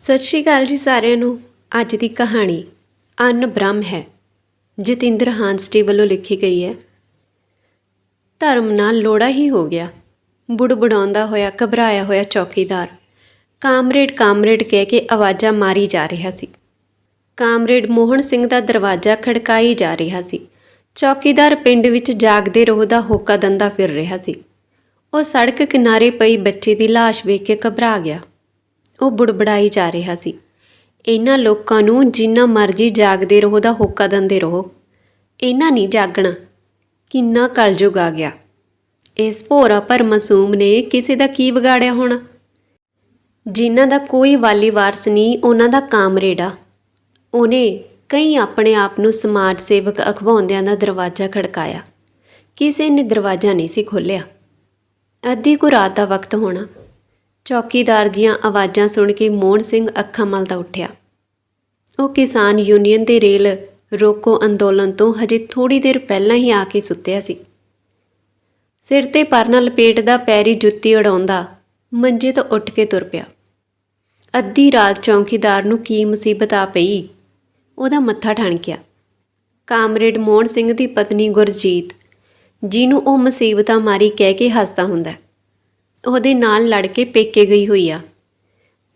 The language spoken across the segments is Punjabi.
ਸਤਿ ਸ਼੍ਰੀ ਅਕਾਲ ਜੀ ਸਾਰਿਆਂ ਨੂੰ। ਅੱਜ ਦੀ ਕਹਾਣੀ ਅੰਨ ਬ੍ਰਹਮ ਹੈ, ਜਤਿੰਦਰ ਹਾਂਸਟੀ ਵੱਲੋਂ ਲਿਖੀ ਗਈ ਹੈ। ਧਰਮ ਨਾਲ ਲੋੜਾ ਹੀ ਹੋ ਗਿਆ। ਬੁੜਬੁੜਾਉਂਦਾ ਹੋਇਆ, ਘਬਰਾਇਆ ਹੋਇਆ ਚੌਕੀਦਾਰ ਕਾਮਰੇਡ ਕਾਮਰੇਡ ਕਹਿ ਕੇ ਆਵਾਜ਼ਾਂ ਮਾਰੀ ਜਾ ਰਿਹਾ ਸੀ। ਕਾਮਰੇਡ ਮੋਹਨ ਸਿੰਘ ਦਾ ਦਰਵਾਜ਼ਾ ਖੜਕਾਈ ਜਾ ਰਿਹਾ ਸੀ। ਚੌਕੀਦਾਰ ਪਿੰਡ ਵਿੱਚ ਜਾਗਦੇ ਰੋਹ ਦਾ ਹੋਕਾ ਦੰਦਾ ਫਿਰ ਰਿਹਾ ਸੀ। ਉਹ ਸੜਕ ਕਿਨਾਰੇ ਪਈ ਬੱਚੇ ਦੀ ਲਾਸ਼ ਵੇਖ ਕੇ ਘਬਰਾ ਗਿਆ। ਉਹ ਬੁੜਬੜਾਈ ਜਾ ਰਿਹਾ ਸੀ। ਇਹਨਾਂ ਲੋਕਾਂ ਨੂੰ ਜਿੰਨਾ ਮਰਜ਼ੀ ਜਾਗਦੇ ਰਹੋ ਦਾ ਹੋਕਾ ਦਿੰਦੇ ਰਹੋ। ਇਹਨਾਂ ਨਹੀਂ ਜਾਗਣਾ। ਕਿੰਨਾ ਕਲਯੁਗ ਆ ਗਿਆ। ਇਸ ਭੋਰਾ ਪਰ ਮਾਸੂਮ ਨੇ ਕਿਸੇ ਦਾ ਕੀ ਵਿਗਾੜਿਆ ਹੋਣਾ? ਜਿਨ੍ਹਾਂ ਦਾ ਕੋਈ ਵਾਲੀ ਵਾਰਸ ਨਹੀਂ, ਉਹਨਾਂ ਦਾ ਕਾਮਰੇਡ ਆ ਉਹਨੇ ਕਈ ਆਪਣੇ ਆਪ ਨੂੰ ਸਮਾਜ ਸੇਵਕ ਅਖਵਾਉਂਦਿਆਂ ਦਾ ਦਰਵਾਜ਼ਾ ਖੜਕਾਇਆ। ਕਿਸੇ ਨੇ ਦਰਵਾਜ਼ਾ ਨਹੀਂ ਸੀ ਖੋਲ੍ਹਿਆ। ਅੱਧੀ ਕੁ ਰਾਤ ਦਾ ਵਕਤ ਹੋਣਾ। ਚੌਕੀਦਾਰ ਦੀਆਂ ਆਵਾਜ਼ਾਂ ਸੁਣ ਕੇ ਮੋਹਨ ਸਿੰਘ ਅੱਖਾਂ ਮਲਦਾ ਉੱਠਿਆ। ਉਹ ਕਿਸਾਨ ਯੂਨੀਅਨ ਦੇ ਰੇਲ ਰੋਕੋ ਅੰਦੋਲਨ ਤੋਂ ਹਜੇ ਥੋੜੀ ਦੇਰ ਪਹਿਲਾਂ ਹੀ ਆ ਕੇ ਸੁੱਤਿਆ ਸੀ। ਸਿਰ ਤੇ ਪਰਨਾ ਲਪੇਟਦਾ ਪੈਰੀ ਜੁੱਤੀ ਉਡਾਉਂਦਾ ਮੰਜੇ ਤੋਂ ਉੱਠ ਕੇ ਤੁਰ ਪਿਆ। ਅੱਧੀ ਰਾਤ ਚੌਕੀਦਾਰ ਨੂੰ ਕੀ ਮੁਸੀਬਤ ਆ ਪਈ? ਉਹਦਾ ਮੱਥਾ ਠਣਕਿਆ ਕਾਮਰੇਡ ਮੋਹਨ ਸਿੰਘ ਦੀ ਪਤਨੀ ਗੁਰਜੀਤ, ਜਿਹਨੂੰ ਉਹ ਮੁਸੀਬਤਾਂ ਮਾਰੀ ਕਹਿ ਕੇ ਹੱਸਦਾ ਹੁੰਦਾ ਉਹਦੇ ਨਾਲ ਲੜ ਕੇ ਪੇਕੇ ਗਈ ਹੋਈ ਆ।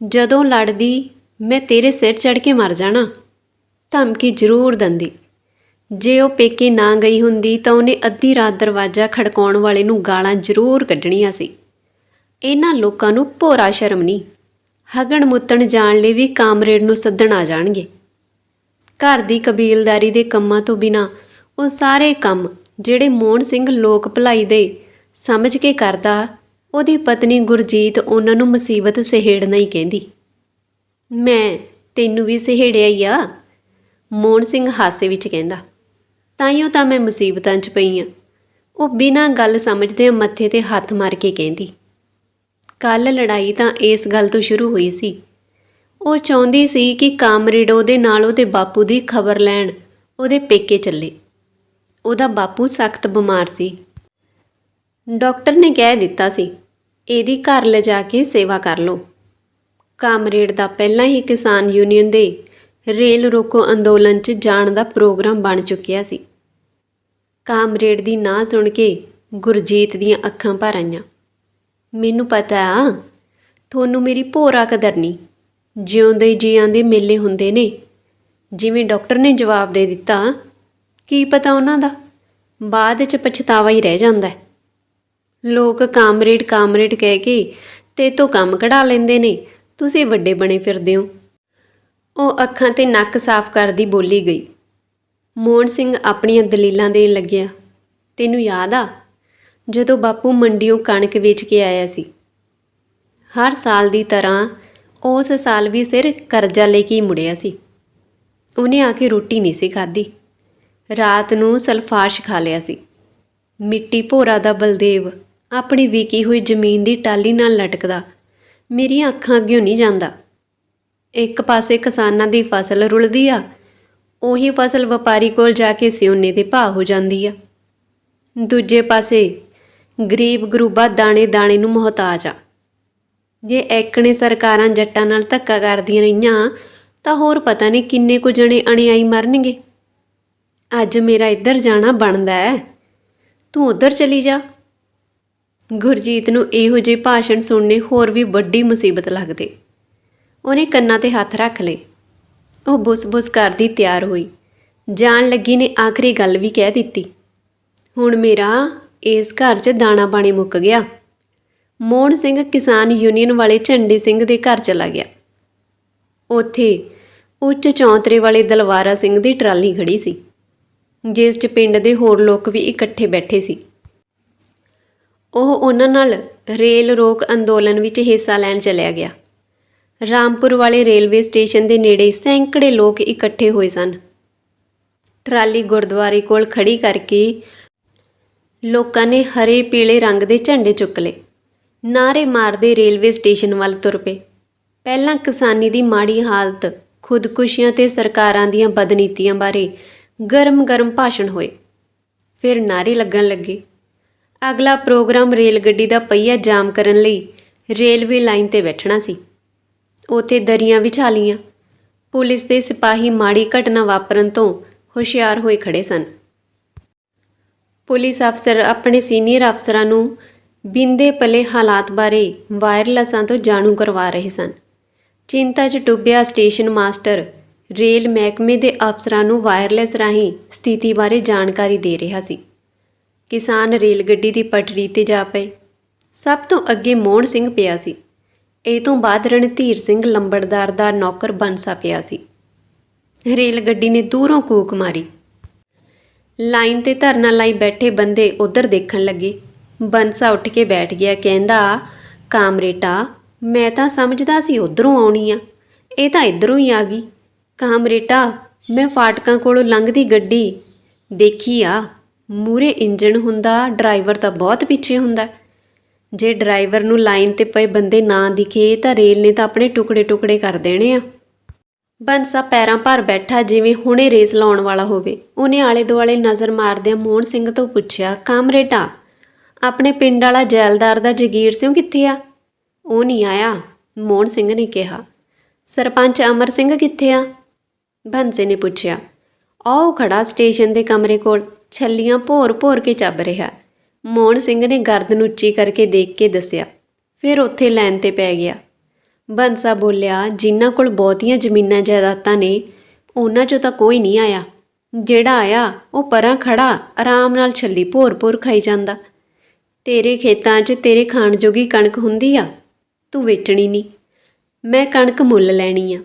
ਜਦੋਂ ਲੜਦੀ, ਮੈਂ ਤੇਰੇ ਸਿਰ ਚੜ ਕੇ ਮਰ ਜਾਣਾ, ਧਮਕੀ ਜ਼ਰੂਰ ਦਿੰਦੀ। ਜੇ ਉਹ ਪੇਕੇ ਨਾ ਗਈ ਹੁੰਦੀ ਤਾਂ ਉਹਨੇ ਅੱਧੀ ਰਾਤ ਦਰਵਾਜ਼ਾ ਖੜਕਾਉਣ ਵਾਲੇ ਨੂੰ ਗਾਲਾਂ ਜ਼ਰੂਰ ਕੱਢਣੀਆਂ ਸੀ। ਇਹਨਾਂ ਲੋਕਾਂ ਨੂੰ ਭੋਰਾ ਸ਼ਰਮ ਨਹੀਂ। ਹਗਣ ਮੁੱਤਣ ਜਾਣ ਲਈ ਵੀ ਕਾਮਰੇਡ ਨੂੰ ਸੱਦਣ ਆ ਜਾਣਗੇ। ਘਰ ਦੀ ਕਬੀਲਦਾਰੀ ਦੇ ਕੰਮਾਂ ਤੋਂ ਬਿਨਾ ਉਹ ਸਾਰੇ ਕੰਮ ਜਿਹੜੇ ਮੋਹਨ ਸਿੰਘ ਲੋਕ ਭਲਾਈ ਦੇ ਸਮਝ ਕੇ ਕਰਦਾ ਉਹਦੀ ਪਤਨੀ ਗੁਰਜੀਤ ਉਹਨਾਂ ਨੂੰ ਮੁਸੀਬਤ ਸਹੇੜਨਾ ਹੀ ਕਹਿੰਦੀ। ਮੈਂ ਤੈਨੂੰ ਵੀ ਸਹੇੜਿਆ ਹੀ ਆ, ਮੋਹਨ ਸਿੰਘ ਹਾਸੇ ਵਿੱਚ ਕਹਿੰਦਾ। ਤਾਈਓ ਤਾਂ ਮੈਂ ਮੁਸੀਬਤਾਂ 'ਚ ਪਈ ਆ। ਉਹ ਬਿਨਾਂ ਗੱਲ ਸਮਝਦੇ ਮੱਥੇ ਤੇ ਹੱਥ ਮਾਰ ਕੇ ਕਹਿੰਦੀ। ਕੱਲ ਲੜਾਈ ਤਾਂ ਇਸ ਗੱਲ ਤੋਂ ਸ਼ੁਰੂ ਹੋਈ ਸੀ। ਉਹ ਚਾਹੁੰਦੀ ਸੀ ਕਿ ਕਾਮਰੇਡ ਉਹਦੇ ਨਾਲ ਉਹਦੇ ਬਾਪੂ ਦੀ ਖਬਰ ਲੈਣ ਉਹਦੇ ਪੇਕੇ ਚੱਲੇ। ਉਹਦਾ ਬਾਪੂ ਸਖਤ ਬਿਮਾਰ ਸੀ। ਡਾਕਟਰ ਨੇ ਕਹਿ ਦਿੱਤਾ ਸੀ, ਇਹਦੀ ਘਰ ਲਿਜਾ ਕੇ ਸੇਵਾ ਕਰ ਲਓ। ਕਾਮਰੇਡ ਦਾ ਪਹਿਲਾਂ ਹੀ ਕਿਸਾਨ ਯੂਨੀਅਨ ਦੇ ਰੇਲ ਰੋਕੋ ਅੰਦੋਲਨ 'ਚ ਜਾਣ ਦਾ ਪ੍ਰੋਗਰਾਮ ਬਣ ਚੁੱਕਿਆ ਸੀ। ਕਾਮਰੇਡ ਦੀ ਨਾਂ ਸੁਣ ਕੇ ਗੁਰਜੀਤ ਦੀਆਂ ਅੱਖਾਂ ਭਰ ਆਈਆਂ। ਮੈਨੂੰ ਪਤਾ ਆ, ਤੁਹਾਨੂੰ ਮੇਰੀ ਭੋਰਾ ਕਦਰ ਨਹੀਂ। ਜਿਉਂਦੇ ਜੀਆਂ ਦੇ ਮੇਲੇ ਹੁੰਦੇ ਨੇ। ਜਿਵੇਂ ਡਾਕਟਰ ਨੇ ਜਵਾਬ ਦੇ ਦਿੱਤਾ, ਕੀ ਪਤਾ ਉਹਨਾਂ ਦਾ? ਬਾਅਦ 'ਚ ਪਛਤਾਵਾ ਹੀ ਰਹਿ ਜਾਂਦਾ ਹੈ। ਲੋਕ ਕਾਮਰੇਡ ਕਾਮਰੇਡ ਕਹਿ ਕੇ ਤੇ ਤੋਂ ਕੰਮ ਕਢਾ ਲੈਂਦੇ ਨੇ। ਤੁਸੀਂ ਵੱਡੇ ਬਣੇ ਫਿਰਦੇ ਹੋ। ਉਹ ਅੱਖਾਂ ਤੇ ਨੱਕ ਸਾਫ਼ ਕਰਦੀ ਬੋਲੀ ਗਈ। ਮੋਹਨ ਸਿੰਘ ਆਪਣੀਆਂ ਦਲੀਲਾਂ ਦੇਣ ਲੱਗਿਆ। ਤੈਨੂੰ ਯਾਦ ਆ? ਜਦੋਂ ਬਾਪੂ ਮੰਡੀੋਂ ਕਣਕ ਵੇਚ ਕੇ ਆਇਆ ਸੀ। ਹਰ ਸਾਲ ਦੀ ਤਰ੍ਹਾਂ ਉਸ ਸਾਲ ਵੀ ਸਿਰ ਕਰਜ਼ਾ ਲੈ ਕੇ ਹੀ ਮੁੜਿਆ ਸੀ। ਉਹਨੇ ਆ ਕੇ ਰੋਟੀ ਨਹੀਂ ਸੀ ਖਾਧੀ। ਰਾਤ ਨੂੰ ਸਲਫਾਸ਼ ਖਾ ਲਿਆ ਸੀ। ਮਿੱਟੀ ਭੋਰਾ ਦਾ ਬਲਦੇਵ ਆਪਣੀ ਵਿਕੀ ਹੋਈ ਜ਼ਮੀਨ ਦੀ ਟਾਲੀ ਨਾਲ ਲਟਕਦਾ। ਮੇਰੀਆਂ ਅੱਖਾਂ ਅੱਗੇ ਨਹੀਂ ਜਾਂਦਾ। ਇੱਕ ਪਾਸੇ ਕਿਸਾਨਾਂ ਦੀ ਫਸਲ ਰੁਲਦੀ ਆ, ਉਹੀ ਫਸਲ ਵਪਾਰੀ ਕੋਲ ਜਾ ਕੇ ਸਿਉਨੇ ਦੇ ਭਾਅ ਹੋ ਜਾਂਦੀ ਆ। ਦੂਜੇ ਪਾਸੇ ਗਰੀਬ ਗਰੂਬਾ ਦਾਣੇ ਦਾਣੇ ਨੂੰ ਮੁਹਤਾਜ ਆ। ਜੇ ਐਕਣੇ ਸਰਕਾਰਾਂ ਜੱਟਾਂ ਨਾਲ ਧੱਕਾ ਕਰਦੀਆਂ ਰਹੀਆਂ, ਤਾਂ ਹੋਰ ਪਤਾ ਨਹੀਂ ਕਿੰਨੇ ਕੁ ਜਣੇ ਅਣਿਆਈ ਮਰਨਗੇ। ਅੱਜ ਮੇਰਾ ਇੱਧਰ ਜਾਣਾ ਬਣਦਾ ਹੈ। ਤੂੰ ਉੱਧਰ ਚਲੀ ਜਾ। ਗੁਰਜੀਤ ਨੂੰ ਇਹੋ ਜਿਹੇ ਭਾਸ਼ਣ ਸੁਣਨੇ ਹੋਰ ਵੀ ਵੱਡੀ ਮੁਸੀਬਤ ਲੱਗਦੇ। ਉਹਨੇ ਕੰਨਾਂ ਤੇ ਹੱਥ ਰੱਖ ਲਏ। ਉਹ ਬੁਸ-ਬੁਸ ਕਰਦੀ ਤਿਆਰ ਹੋਈ। ਜਾਣ ਲੱਗੀ ਨੇ ਆਖਰੀ ਗੱਲ ਵੀ ਕਹਿ ਦਿੱਤੀ। ਹੁਣ ਮੇਰਾ ਇਸ ਘਰ 'ਚ ਦਾਣਾ ਪਾਣੀ ਮੁੱਕ ਗਿਆ। ਮੋਹਨ ਸਿੰਘ ਕਿਸਾਨ ਯੂਨੀਅਨ ਵਾਲੇ ਝੰਡੀ ਸਿੰਘ ਦੇ ਘਰ ਚਲਾ ਗਿਆ। ਉੱਥੇ ਉੱਚ ਚੌਂਤਰੇ ਵਾਲੇ ਦਲਵਾਰਾ ਸਿੰਘ ਦੀ ਟਰਾਲੀ ਖੜੀ ਸੀ, ਜਿਸ 'ਚ ਪਿੰਡ ਦੇ ਹੋਰ ਲੋਕ ਵੀ ਇਕੱਠੇ ਬੈਠੇ ਸੀ। ਉਹ ਉਹਨਾਂ ਨਾਲ ਰੇਲ ਰੋਕ ਅੰਦੋਲਨ ਵਿੱਚ ਹਿੱਸਾ ਲੈਣ ਚਲਿਆ ਗਿਆ। ਰਾਮਪੁਰ ਵਾਲੇ ਰੇਲਵੇ ਸਟੇਸ਼ਨ ਦੇ ਨੇੜੇ ਸੈਂਕੜੇ ਲੋਕ ਇਕੱਠੇ ਹੋਏ ਸਨ। ਟਰਾਲੀ ਗੁਰਦੁਆਰੇ ਕੋਲ ਖੜੀ ਕਰਕੇ ਲੋਕਾਂ ਨੇ ਹਰੇ ਪੀਲੇ ਰੰਗ ਦੇ ਝੰਡੇ ਚੁੱਕ ਲਏ। ਨਾਰੇ ਮਾਰਦੇ ਰੇਲਵੇ ਸਟੇਸ਼ਨ ਵੱਲ ਤੁਰ ਪਏ। ਪਹਿਲਾਂ ਕਿਸਾਨੀ ਦੀ ਮਾੜੀ ਹਾਲਤ, ਖੁਦਕੁਸ਼ੀਆਂ ਤੇ ਸਰਕਾਰਾਂ ਦੀਆਂ ਬਦਨੀਤੀਆਂ ਬਾਰੇ ਗਰਮ-ਗਰਮ ਭਾਸ਼ਣ ਹੋਏ। ਫਿਰ ਨਾਰੇ ਲੱਗਣ ਲੱਗੇ। ਅਗਲਾ ਪ੍ਰੋਗਰਾਮ ਰੇਲ ਗੱਡੀ ਦਾ ਪਹੀਆ ਜਾਮ ਕਰਨ ਲਈ ਰੇਲਵੇ ਲਾਈਨ ਤੇ ਬੈਠਣਾ ਸੀ। ਉਥੇ ਦਰੀਆਂ ਵਿਛਾ ਲੀਆਂ ਪੁਲਿਸ ਦੇ ਸਿਪਾਹੀ ਮਾੜੀ ਘਟਨਾ ਵਾਪਰਨ ਤੋਂ ਹੁਸ਼ਿਆਰ ਹੋਏ ਖੜੇ ਸਨ। ਪੁਲਿਸ ਅਫਸਰ ਆਪਣੇ ਸੀਨੀਅਰ ਅਫਸਰਾਂ ਨੂੰ ਬਿੰਦੇ ਪਲੇ ਹਾਲਾਤ ਬਾਰੇ ਵਾਇਰਲੈਸਾਂ ਤੋਂ ਜਾਣੂ ਕਰਵਾ ਰਹੇ ਸਨ। ਚਿੰਤਾ 'ਚ ਡੁੱਬਿਆ ਸਟੇਸ਼ਨ ਮਾਸਟਰ ਰੇਲ ਮਹਿਕਮੇ ਦੇ ਅਫਸਰਾਂ ਨੂੰ ਵਾਇਰਲੈਸ ਰਾਹੀਂ ਸਥਿਤੀ ਬਾਰੇ ਜਾਣਕਾਰੀ ਦੇ ਰਿਹਾ ਸੀ। ਕਿਸਾਨ ਰੇਲ ਗੱਡੀ ਦੀ ਪਟੜੀ ਤੇ ਜਾ ਪਏ। ਸਭ ਤੋਂ ਅੱਗੇ ਮੋਹਨ ਸਿੰਘ ਪਿਆ ਸੀ। ਇਹ ਤੋਂ ਬਾਅਦ ਰਣਧੀਰ ਸਿੰਘ ਲੰਬੜਦਾਰ ਦਾ ਨੌਕਰ ਬੰਸਾ ਪਿਆ ਸੀ। ਰੇਲ ਗੱਡੀ ਨੇ ਦੂਰੋਂ ਕੂਕ ਮਾਰੀ। ਲਾਈਨ ਤੇ ਧਰਨਾ ਲਾਈ ਬੈਠੇ ਬੰਦੇ ਉਧਰ ਦੇਖਣ ਲੱਗੇ। ਬੰਸਾ ਉੱਠ ਕੇ ਬੈਠ ਗਿਆ, ਕਹਿੰਦਾ, ਕਾਮਰੇਟਾ, ਮੈਂ ਤਾਂ ਸਮਝਦਾ ਸੀ ਉਧਰੋਂ ਆਉਣੀ ਆ। ਇਹ ਤਾਂ ਇਧਰੋਂ ਹੀ ਆ ਗਈ। ਕਾਮਰੇਟਾ, ਮੈਂ ਫਾਟਕਾਂ ਕੋਲੋਂ ਲੰਘਦੀ ਗੱਡੀ ਦੇਖੀ ਆ। ਮੂਰੇ ਇੰਜਣ ਹੁੰਦਾ, ਡਰਾਈਵਰ ਤਾਂ ਬਹੁਤ ਪਿੱਛੇ ਹੁੰਦਾ। ਜੇ ਡਰਾਈਵਰ ਨੂੰ ਲਾਈਨ ਤੇ ਪਏ ਬੰਦੇ ਨਾ ਦਿਖੇ, ਤਾਂ ਰੇਲ ਨੇ ਤਾਂ ਆਪਣੇ ਟੁਕੜੇ ਟੁਕੜੇ ਕਰ ਦੇਣੇ ਆ। ਬੰਸਾ ਪੈਰਾਂ ਭਰ ਬੈਠਾ, ਜਿਵੇਂ ਹੁਣੇ ਰੇਸ ਲਾਉਣ ਵਾਲਾ ਹੋਵੇ। ਉਹਨੇ ਆਲੇ ਦੁਆਲੇ ਨਜ਼ਰ ਮਾਰਦਿਆਂ ਮੋਹਨ ਸਿੰਘ ਤੋਂ ਪੁੱਛਿਆ, ਕਾਮਰੇਟਾ, ਆਪਣੇ ਪਿੰਡ ਵਾਲਾ ਜੈਲਦਾਰ ਦਾ ਜਗੀਰ ਸਿੰਘ ਕਿੱਥੇ ਆ? ਉਹ ਨਹੀਂ ਆਇਆ, ਮੋਹਨ ਸਿੰਘ ਨੇ ਕਿਹਾ। ਸਰਪੰਚ ਅਮਰ ਸਿੰਘ ਕਿੱਥੇ ਆ? ਬੰਸੇ ਨੇ ਪੁੱਛਿਆ। ਆਓ ਖੜਾ ਸਟੇਸ਼ਨ ਦੇ ਕਮਰੇ ਕੋਲ। ਛੱਲੀਆਂ ਭੋਰ ਭੋਰ ਕੇ ਚੱਬ ਰਿਹਾ। ਮੋਹਨ ਸਿੰਘ ਨੇ ਗਰਦਨ ਉੱਚੀ ਕਰਕੇ ਦੇਖ ਕੇ ਦੱਸਿਆ, ਫਿਰ ਉੱਥੇ ਲੈਣ ਤੇ ਪੈ ਗਿਆ। ਬੰਸਾ ਬੋਲਿਆ, ਜਿਨ੍ਹਾਂ ਕੋਲ ਬਹੁਤੀਆਂ ਜ਼ਮੀਨਾਂ ਜਾਇਦਾਦਾਂ ਨੇ, ਉਹਨਾਂ 'ਚੋਂ ਤਾਂ ਕੋਈ ਨਹੀਂ ਆਇਆ। ਜਿਹੜਾ ਆਇਆ, ਉਹ ਪਰਾਂ ਖੜਾ ਆਰਾਮ ਨਾਲ ਛੱਲੀ ਭੋਰ-ਭੋਰ ਖਾਈ ਜਾਂਦਾ। ਤੇਰੇ ਖੇਤਾਂ 'ਚ ਤੇਰੇ ਖਾਣ ਜੋਗੀ ਕਣਕ ਹੁੰਦੀ ਆ, ਤੂੰ ਵੇਚਣੀ ਨਹੀਂ। ਮੈਂ ਕਣਕ ਮੁੱਲ ਲੈਣੀ ਆ।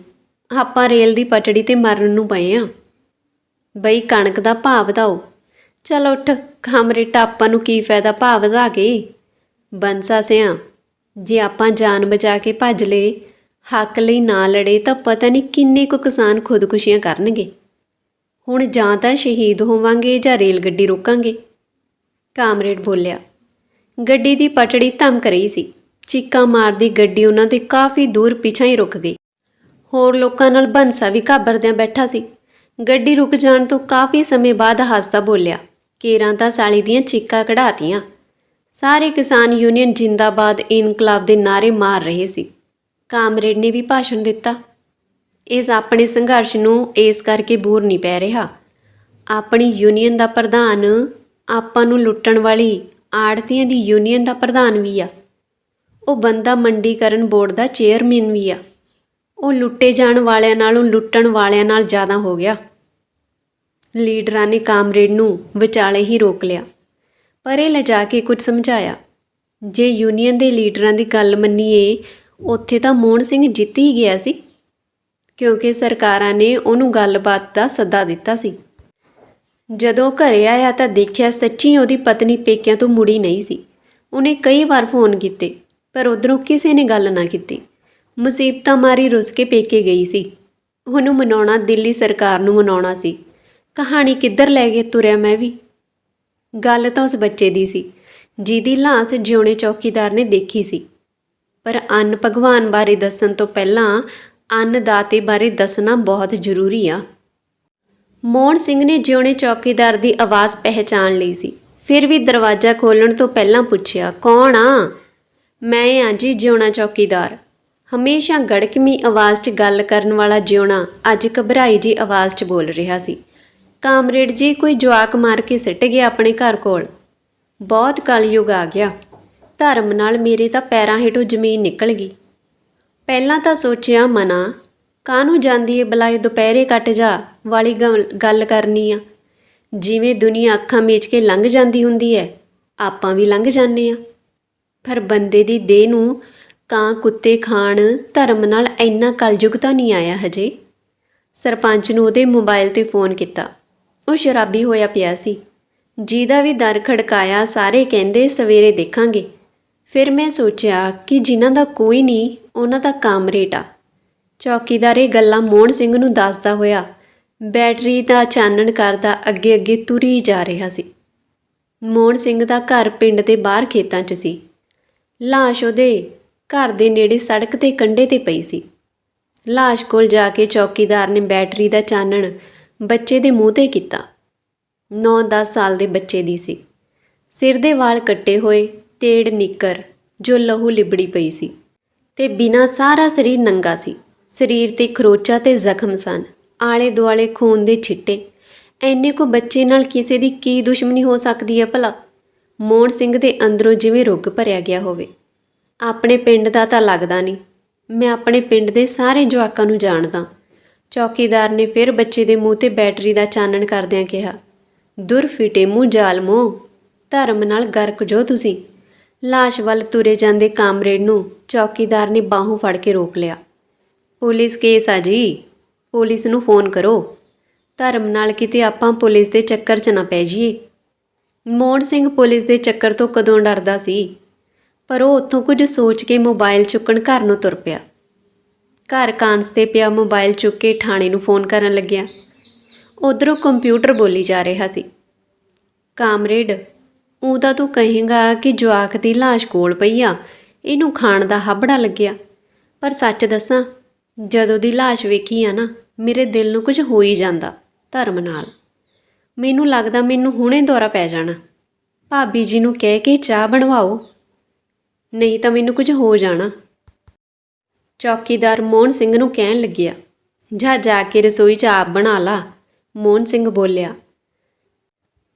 ਆਪਾਂ ਰੇਲ ਦੀ ਪਟੜੀ ਤੇ ਮਰਨ ਨੂੰ ਪਏ ਆ। ਬਈ ਕਣਕ ਦਾ ਭਾਅ ਵਧਾਓ। ਚਲ ਉੱਠ ਖਮਰੇ ਆਪਾਂ ਨੂੰ ਕੀ ਫਾਇਦਾ ਭਾਅ ਵਧਾ ਕੇ ਬੰਸਾ ਸਿਆ, ਜੇ ਆਪਾਂ ਜਾਨ ਬਚਾ ਕੇ ਭੱਜ ਲਏ, ਹੱਕ ਲਈ ਨਾ ਲੜੇ, ਤਾਂ ਪਤਾ ਨਹੀਂ ਕਿੰਨੇ ਕੁ ਕਿਸਾਨ ਖੁਦਕੁਸ਼ੀਆਂ ਕਰਨਗੇ। ਹੁਣ ਜਾਂ ਤਾਂ ਸ਼ਹੀਦ ਹੋਵਾਂਗੇ ਜਾਂ ਰੇਲ ਗੱਡੀ ਰੋਕਾਂਗੇ। ਕਾਮਰੇਡ ਬੋਲਿਆ, ਗੱਡੀ ਦੀ ਪਟੜੀ ਧਮਕ ਰਹੀ ਸੀ। ਚੀਕਾਂ ਮਾਰਦੀ ਗੱਡੀ ਉਹਨਾਂ ਦੇ ਕਾਫੀ ਦੂਰ ਪਿਛਾਂ ਹੀ ਰੁਕ ਗਈ। ਹੋਰ ਲੋਕਾਂ ਨਾਲ ਬੰਸਾ ਵੀ ਘਾਬਰਦਿਆਂ ਬੈਠਾ ਸੀ। ਗੱਡੀ ਰੁਕ ਜਾਣ ਤੋਂ ਕਾਫੀ ਸਮੇਂ ਬਾਅਦ ਹੱਸਦਾ ਬੋਲਿਆ ਕੇਰਾਂ ਤਾਂ ਸਾਲੀ ਦੀਆਂ ਚੀਕਾਂ ਕਢਾਤੀਆਂ। ਸਾਰੇ ਕਿਸਾਨ ਯੂਨੀਅਨ ਜਿੰਦਾਬਾਦ ਇਨਕਲਾਬ ਦੇ ਨਾਰੇ ਮਾਰ ਰਹੇ ਸੀ। ਕਾਮਰੇਡ ਨੇ ਵੀ ਭਾਸ਼ਣ ਦਿੱਤਾ। ਇਸ ਆਪਣੇ ਸੰਘਰਸ਼ ਨੂੰ ਇਸ ਕਰਕੇ ਬੂਰ ਨਹੀਂ ਪੈ ਰਿਹਾ। ਆਪਣੀ ਯੂਨੀਅਨ ਦਾ ਪ੍ਰਧਾਨ ਆਪਾਂ ਨੂੰ ਲੁੱਟਣ ਵਾਲੀ ਆੜਤੀਆਂ ਦੀ ਯੂਨੀਅਨ ਦਾ ਪ੍ਰਧਾਨ ਵੀ ਆ। ਉਹ ਬੰਦਾ ਮੰਡੀਕਰਨ ਬੋਰਡ ਦਾ ਚੇਅਰਮੈਨ ਵੀ ਆ। ਉਹ ਲੁੱਟੇ ਜਾਣ ਵਾਲਿਆਂ ਨਾਲੋਂ ਲੁੱਟਣ ਵਾਲਿਆਂ ਨਾਲ ਜ਼ਿਆਦਾ ਹੋ ਗਿਆ। ਲੀਡਰਾਂ ਨੇ ਕਾਮਰੇਡ ਨੂੰ ਵਿਚਾਲੇ ਹੀ ਰੋਕ ਲਿਆ। ਪਰੇ ਲਿਜਾ ਕੇ ਕੁਝ ਸਮਝਾਇਆ। ਜੇ ਯੂਨੀਅਨ ਦੇ ਲੀਡਰਾਂ ਦੀ ਗੱਲ ਮੰਨੀਏ, ਉੱਥੇ ਤਾਂ ਮੋਹਨ ਸਿੰਘ ਜਿੱਤ ਹੀ ਗਿਆ ਸੀ, ਕਿਉਂਕਿ ਸਰਕਾਰਾਂ ਨੇ ਉਹਨੂੰ ਗੱਲਬਾਤ ਦਾ ਸੱਦਾ ਦਿੱਤਾ ਸੀ। ਜਦੋਂ ਘਰੇ ਆਇਆ ਤਾਂ ਦੇਖਿਆ ਸੱਚੀ ਉਹਦੀ ਪਤਨੀ ਪੇਕਿਆਂ ਤੋਂ ਮੁੜੀ ਨਹੀਂ ਸੀ। ਉਹਨੇ ਕਈ ਵਾਰ ਫੋਨ ਕੀਤੇ, ਪਰ ਉਧਰੋਂ ਕਿਸੇ ਨੇ ਗੱਲ ਨਾ ਕੀਤੀ। ਮੁਸੀਬਤਾਂ ਮਾਰੀ ਰੁੱਸ ਕੇ ਪੇਕੇ ਗਈ ਸੀ। ਉਹਨੂੰ ਮਨਾਉਣਾ ਦਿੱਲੀ ਸਰਕਾਰ ਨੂੰ ਮਨਾਉਣਾ ਸੀ। ਕਹਾਣੀ ਕਿੱਧਰ ਲੈ ਕੇ ਤੁਰਿਆ ਮੈਂ ਵੀ? ਗੱਲ ਤਾਂ ਉਸ ਬੱਚੇ ਦੀ ਸੀ, ਜਿਹਦੀ ਲਾਸ ਜਿਉਣੇ ਚੌਕੀਦਾਰ ਨੇ ਦੇਖੀ ਸੀ। ਪਰ ਅੰਨ ਭਗਵਾਨ ਬਾਰੇ ਦੱਸਣ ਤੋਂ ਪਹਿਲਾਂ ਅੰਨਦਾਤੇ ਬਾਰੇ ਦੱਸਣਾ ਬਹੁਤ ਜ਼ਰੂਰੀ ਆ। ਮੋਹਨ ਸਿੰਘ ਨੇ ਜਿਉਣੇ ਚੌਕੀਦਾਰ ਦੀ ਆਵਾਜ਼ ਪਹਿਚਾਨ ਲਈ ਸੀ। ਫਿਰ ਵੀ ਦਰਵਾਜ਼ਾ ਖੋਲਣ ਤੋਂ ਪਹਿਲਾਂ ਪੁੱਛਿਆ, ਕੌਣ ਆ? ਮੈਂ ਆ ਜੀ ਜਿਉਣਾ ਚੌਕੀਦਾਰ। ਹਮੇਸ਼ਾ ਗੜਕਮੀ ਆਵਾਜ਼ 'ਚ ਗੱਲ ਕਰਨ ਵਾਲਾ ਜਿਉਣਾ ਅੱਜ ਘਬਰਾਈ ਜੀ ਆਵਾਜ਼ 'ਚ ਬੋਲ ਰਿਹਾ ਸੀ। ਕਾਮਰੇਡ ਜੀ, ਕੋਈ ਜਵਾਕ ਮਾਰ ਕੇ ਸਿੱਟ ਗਿਆ ਆਪਣੇ ਘਰ ਕੋਲ। ਬਹੁਤ ਕਲਯੁਗ ਆ ਗਿਆ। ਧਰਮ ਨਾਲ ਮੇਰੇ ਤਾਂ ਪੈਰਾਂ ਹੇਠੋਂ ਜ਼ਮੀਨ ਨਿਕਲ ਗਈ। ਪਹਿਲਾਂ ਤਾਂ ਸੋਚਿਆ, ਮਨਾ, ਕਾਹਨੂੰ ਜਾਂਦੀ ਏ ਬਲਾਏ ਦੁਪਹਿਰੇ ਕੱਟ ਜਾ, ਵਾਲੀ ਗੱਲ- ਗੱਲ ਕਰਨੀ ਆ। ਜਿਵੇਂ ਦੁਨੀਆ ਅੱਖਾਂ ਮੀਚ ਕੇ ਲੰਘ ਜਾਂਦੀ ਹੁੰਦੀ ਹੈ ਆਪਾਂ ਵੀ ਲੰਘ ਜਾਂਦੇ ਆ। ਪਰ ਬੰਦੇ ਦੀ ਦੇਹ ਨੂੰ ਕਾਂ ਕੁੱਤੇ ਖਾਣ ਧਰਮ ਨਾਲ ਇੰਨਾ ਕਲਯੁਗ ਤਾਂ ਨਹੀਂ ਆਇਆ ਹਜੇ। ਸਰਪੰਚ ਨੂੰ ਉਹਦੇ ਮੋਬਾਈਲ ਤੇ ਫੋਨ ਕੀਤਾ। ਉਹ ਸ਼ਰਾਬੀ ਹੋਇਆ ਪਿਆ ਸੀ। ਜਿਹਦਾ ਵੀ ਦਰ ਖੜਕਾਇਆ ਸਾਰੇ ਕਹਿੰਦੇ, ਸਵੇਰੇ ਦੇਖਾਂਗੇ। ਫਿਰ ਮੈਂ ਸੋਚਿਆ ਕਿ ਜਿਨ੍ਹਾਂ ਦਾ ਕੋਈ ਨਹੀਂ, ਉਹਨਾਂ ਦਾ ਕਾਮਰੇਟ ਆ। ਚੌਕੀਦਾਰ ਇਹ ਗੱਲਾਂ ਮੋਹਨ ਸਿੰਘ ਨੂੰ ਦੱਸਦਾ ਹੋਇਆ। ਬੈਟਰੀ ਦਾ ਚਾਨਣ ਕਰਦਾ ਅੱਗੇ ਅੱਗੇ ਤੁਰੀ ਜਾ ਰਿਹਾ ਸੀ। ਮੋਹਨ ਸਿੰਘ ਦਾ ਘਰ ਪਿੰਡ ਦੇ ਬਾਹਰ ਖੇਤਾਂ 'ਚ ਸੀ। ਲਾਸ਼ ਉਹਦੇ ਘਰ ਦੇ ਨੇੜੇ ਸੜਕ ਤੇ ਕੰਢੇ ਤੇ ਪਈ ਸੀ। ਲਾਸ਼ ਕੋਲ ਜਾ ਕੇ ਚੌਕੀਦਾਰ ਨੇ ਬੈਟਰੀ ਦਾ ਚਾਨਣ ਬੱਚੇ ਦੇ ਮੂੰਹ ਤੇ ਕੀਤਾ। 9-10 ਸਾਲ ਦੇ ਬੱਚੇ ਦੀ ਸੀ। ਸਿਰ ਦੇ ਵਾਲ ਕੱਟੇ ਹੋਏ, ਤੇੜ ਨਿੱਕਰ, ਜੋ ਲਹੂ ਲਿਬੜੀ ਪਈ ਸੀ। ਤੇ ਬਿਨਾਂ ਸਾਰਾ ਸਰੀਰ ਨੰਗਾ ਸੀ। ਸਰੀਰ ਤੇ ਖਰੋਚਾ ਤੇ ਜ਼ਖਮ ਸਨ। ਆਲੇ ਦੁਆਲੇ ਖੂਨ ਦੇ ਛਿੱਟੇ। ਐਨੇ ਕੋ ਬੱਚੇ ਨਾਲ ਕਿਸੇ ਦੀ ਕੀ ਦੁਸ਼ਮਣੀ ਹੋ ਸਕਦੀ ਹੈ ਭਲਾ? ਮੋਹਨ ਸਿੰਘ ਦੇ ਅੰਦਰੋਂ ਜਿਵੇਂ ਰੁੱਗ ਭਰਿਆ ਗਿਆ ਹੋਵੇ। ਆਪਣੇ ਪਿੰਡ ਦਾ ਤਾਂ ਲੱਗਦਾ ਨਹੀਂ। ਮੈਂ ਆਪਣੇ ਪਿੰਡ ਦੇ ਸਾਰੇ ਜਵਾਕਾਂ ਨੂੰ ਜਾਣਦਾ। ਚੌਕੀਦਾਰ ਨੇ ਫਿਰ ਬੱਚੇ ਦੇ ਮੂੰਹ ਤੇ ਬੈਟਰੀ ਦਾ ਚਾਨਣ ਕਰਦਿਆਂ ਕਿਹਾ, ਦੁਰ ਫਿਟੇ ਮੂੰਹ ਜ਼ਾਲਮੋ ਧਰਮ ਨਾਲ ਗਰਕ ਜੋ ਤੁਸੀਂ। ਲਾਸ਼ ਵੱਲ ਤੁਰੇ ਜਾਂਦੇ ਕਾਮਰੇਡ ਨੂੰ ਚੌਕੀਦਾਰ ਨੇ ਬਾਹੋਂ ਫੜ ਕੇ ਰੋਕ ਲਿਆ। ਪੁਲਿਸ ਕੇਸ ਆ ਜੀ। ਪੁਲਿਸ ਨੂੰ ਫੋਨ ਕਰੋ। ਧਰਮ ਨਾਲ ਕਿਤੇ ਆਪਾਂ ਪੁਲਿਸ ਦੇ ਚੱਕਰ 'ਚ ਨਾ ਪੈ ਜਾਈਏ। ਮੋਹਨ ਸਿੰਘ ਪੁਲਿਸ ਦੇ ਚੱਕਰ ਤੋਂ ਕਦੋਂ ਡਰਦਾ ਸੀ। ਪਰ ਉਹ ਉੱਥੋਂ ਕੁਝ ਸੋਚ ਕੇ ਮੋਬਾਈਲ ਚੁੱਕਣ ਘਰ ਨੂੰ ਤੁਰ ਪਿਆ। ਘਰ ਕਾਂਸ ਤੇ ਪਿਆ ਮੋਬਾਈਲ ਚੁੱਕ ਕੇ ਥਾਣੇ ਨੂੰ ਫੋਨ ਕਰਨ ਲੱਗਿਆ। ਉਧਰੋਂ ਕੰਪਿਊਟਰ ਬੋਲੀ ਜਾ ਰਿਹਾ ਸੀ। ਕਾਮਰੇਡ ਉਹ ਤਾਂ ਤੂੰ ਕਹੇਗਾ ਕਿ ਜਵਾਕ ਦੀ ਲਾਸ਼ ਕੋਲ ਪਈ ਆ, ਇਹਨੂੰ ਖਾਣ ਦਾ ਹੱਬੜਾ ਲੱਗਿਆ। ਪਰ ਸੱਚ ਦੱਸਾਂ, ਜਦੋਂ ਦੀ ਲਾਸ਼ ਵੇਖੀ ਆ ਨਾ, ਮੇਰੇ ਦਿਲ ਨੂੰ ਕੁਝ ਹੋ ਹੀ ਜਾਂਦਾ ਧਰਮ ਨਾਲ। ਮੈਨੂੰ ਲੱਗਦਾ ਮੈਨੂੰ ਹੁਣੇ ਦੌਰਾ ਪੈ ਜਾਣਾ। ਭਾਬੀ ਜੀ ਨੂੰ ਕਹਿ ਕੇ ਚਾਹ ਬਣਵਾਓ। ਨਹੀਂ ਤਾਂ ਮੈਨੂੰ ਕੁਝ ਹੋ ਜਾਣਾ। ਚੌਕੀਦਾਰ ਮੋਹਨ ਸਿੰਘ ਨੂੰ ਕਹਿਣ ਲੱਗਿਆ, ਜਾ ਜਾ ਕੇ ਰਸੋਈ 'ਚ ਆਪ ਬਣਾ ਲਾ, ਮੋਹਨ ਸਿੰਘ ਬੋਲਿਆ।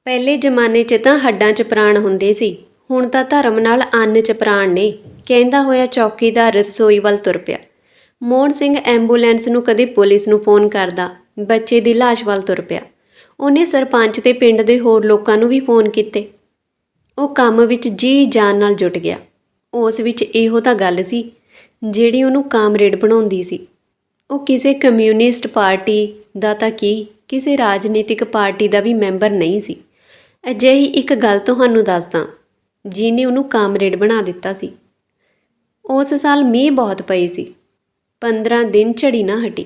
ਪਹਿਲੇ ਜ਼ਮਾਨੇ 'ਚ ਤਾਂ ਹੱਡਾਂ 'ਚ ਪ੍ਰਾਣ ਹੁੰਦੇ ਸੀ, ਹੁਣ ਤਾਂ ਧਰਮ ਨਾਲ ਅੰਨ 'ਚ ਪ੍ਰਾਣ ਨੇ, ਕਹਿੰਦਾ ਹੋਇਆ ਚੌਕੀਦਾਰ ਰਸੋਈ ਵੱਲ ਤੁਰ ਪਿਆ। ਮੋਹਨ ਸਿੰਘ ਐਂਬੂਲੈਂਸ ਨੂੰ ਕਦੇ ਪੁਲਿਸ ਨੂੰ ਫੋਨ ਕਰਦਾ, ਬੱਚੇ ਦੀ ਲਾਸ਼ ਵੱਲ ਤੁਰ ਪਿਆ। ਉਹਨੇ ਸਰਪੰਚ ਤੇ ਪਿੰਡ ਦੇ ਹੋਰ ਲੋਕਾਂ ਨੂੰ ਵੀ ਫੋਨ ਕੀਤੇ। ਉਹ ਕੰਮ ਵਿੱਚ ਜੀ ਜਾਨ ਨਾਲ ਜੁਟ ਗਿਆ। ਉਸ ਵਿੱਚ ਇਹੋ ਤਾਂ ਗੱਲ ਸੀ ਜਿਹੜੀ ਉਹਨੂੰ ਕਾਮਰੇਡ ਬਣਾਉਂਦੀ ਸੀ। ਉਹ ਕਿਸੇ ਕਮਿਊਨਿਸਟ ਪਾਰਟੀ ਦਾ ਤਾਂ ਕੀ, ਕਿਸੇ ਰਾਜਨੀਤਿਕ ਪਾਰਟੀ ਦਾ ਵੀ ਮੈਂਬਰ ਨਹੀਂ ਸੀ। ਅਜਿਹੀ ਇੱਕ ਗੱਲ ਤੁਹਾਨੂੰ ਦੱਸਦਾ, ਜਿਹਨੇ ਉਹਨੂੰ ਕਾਮਰੇਡ ਬਣਾ ਦਿੱਤਾ ਸੀ। ਉਸ ਸਾਲ ਮੀਂਹ ਬਹੁਤ ਪਈ ਸੀ। 15 ਦਿਨ ਝੜੀ ਨਾ ਹਟੀ।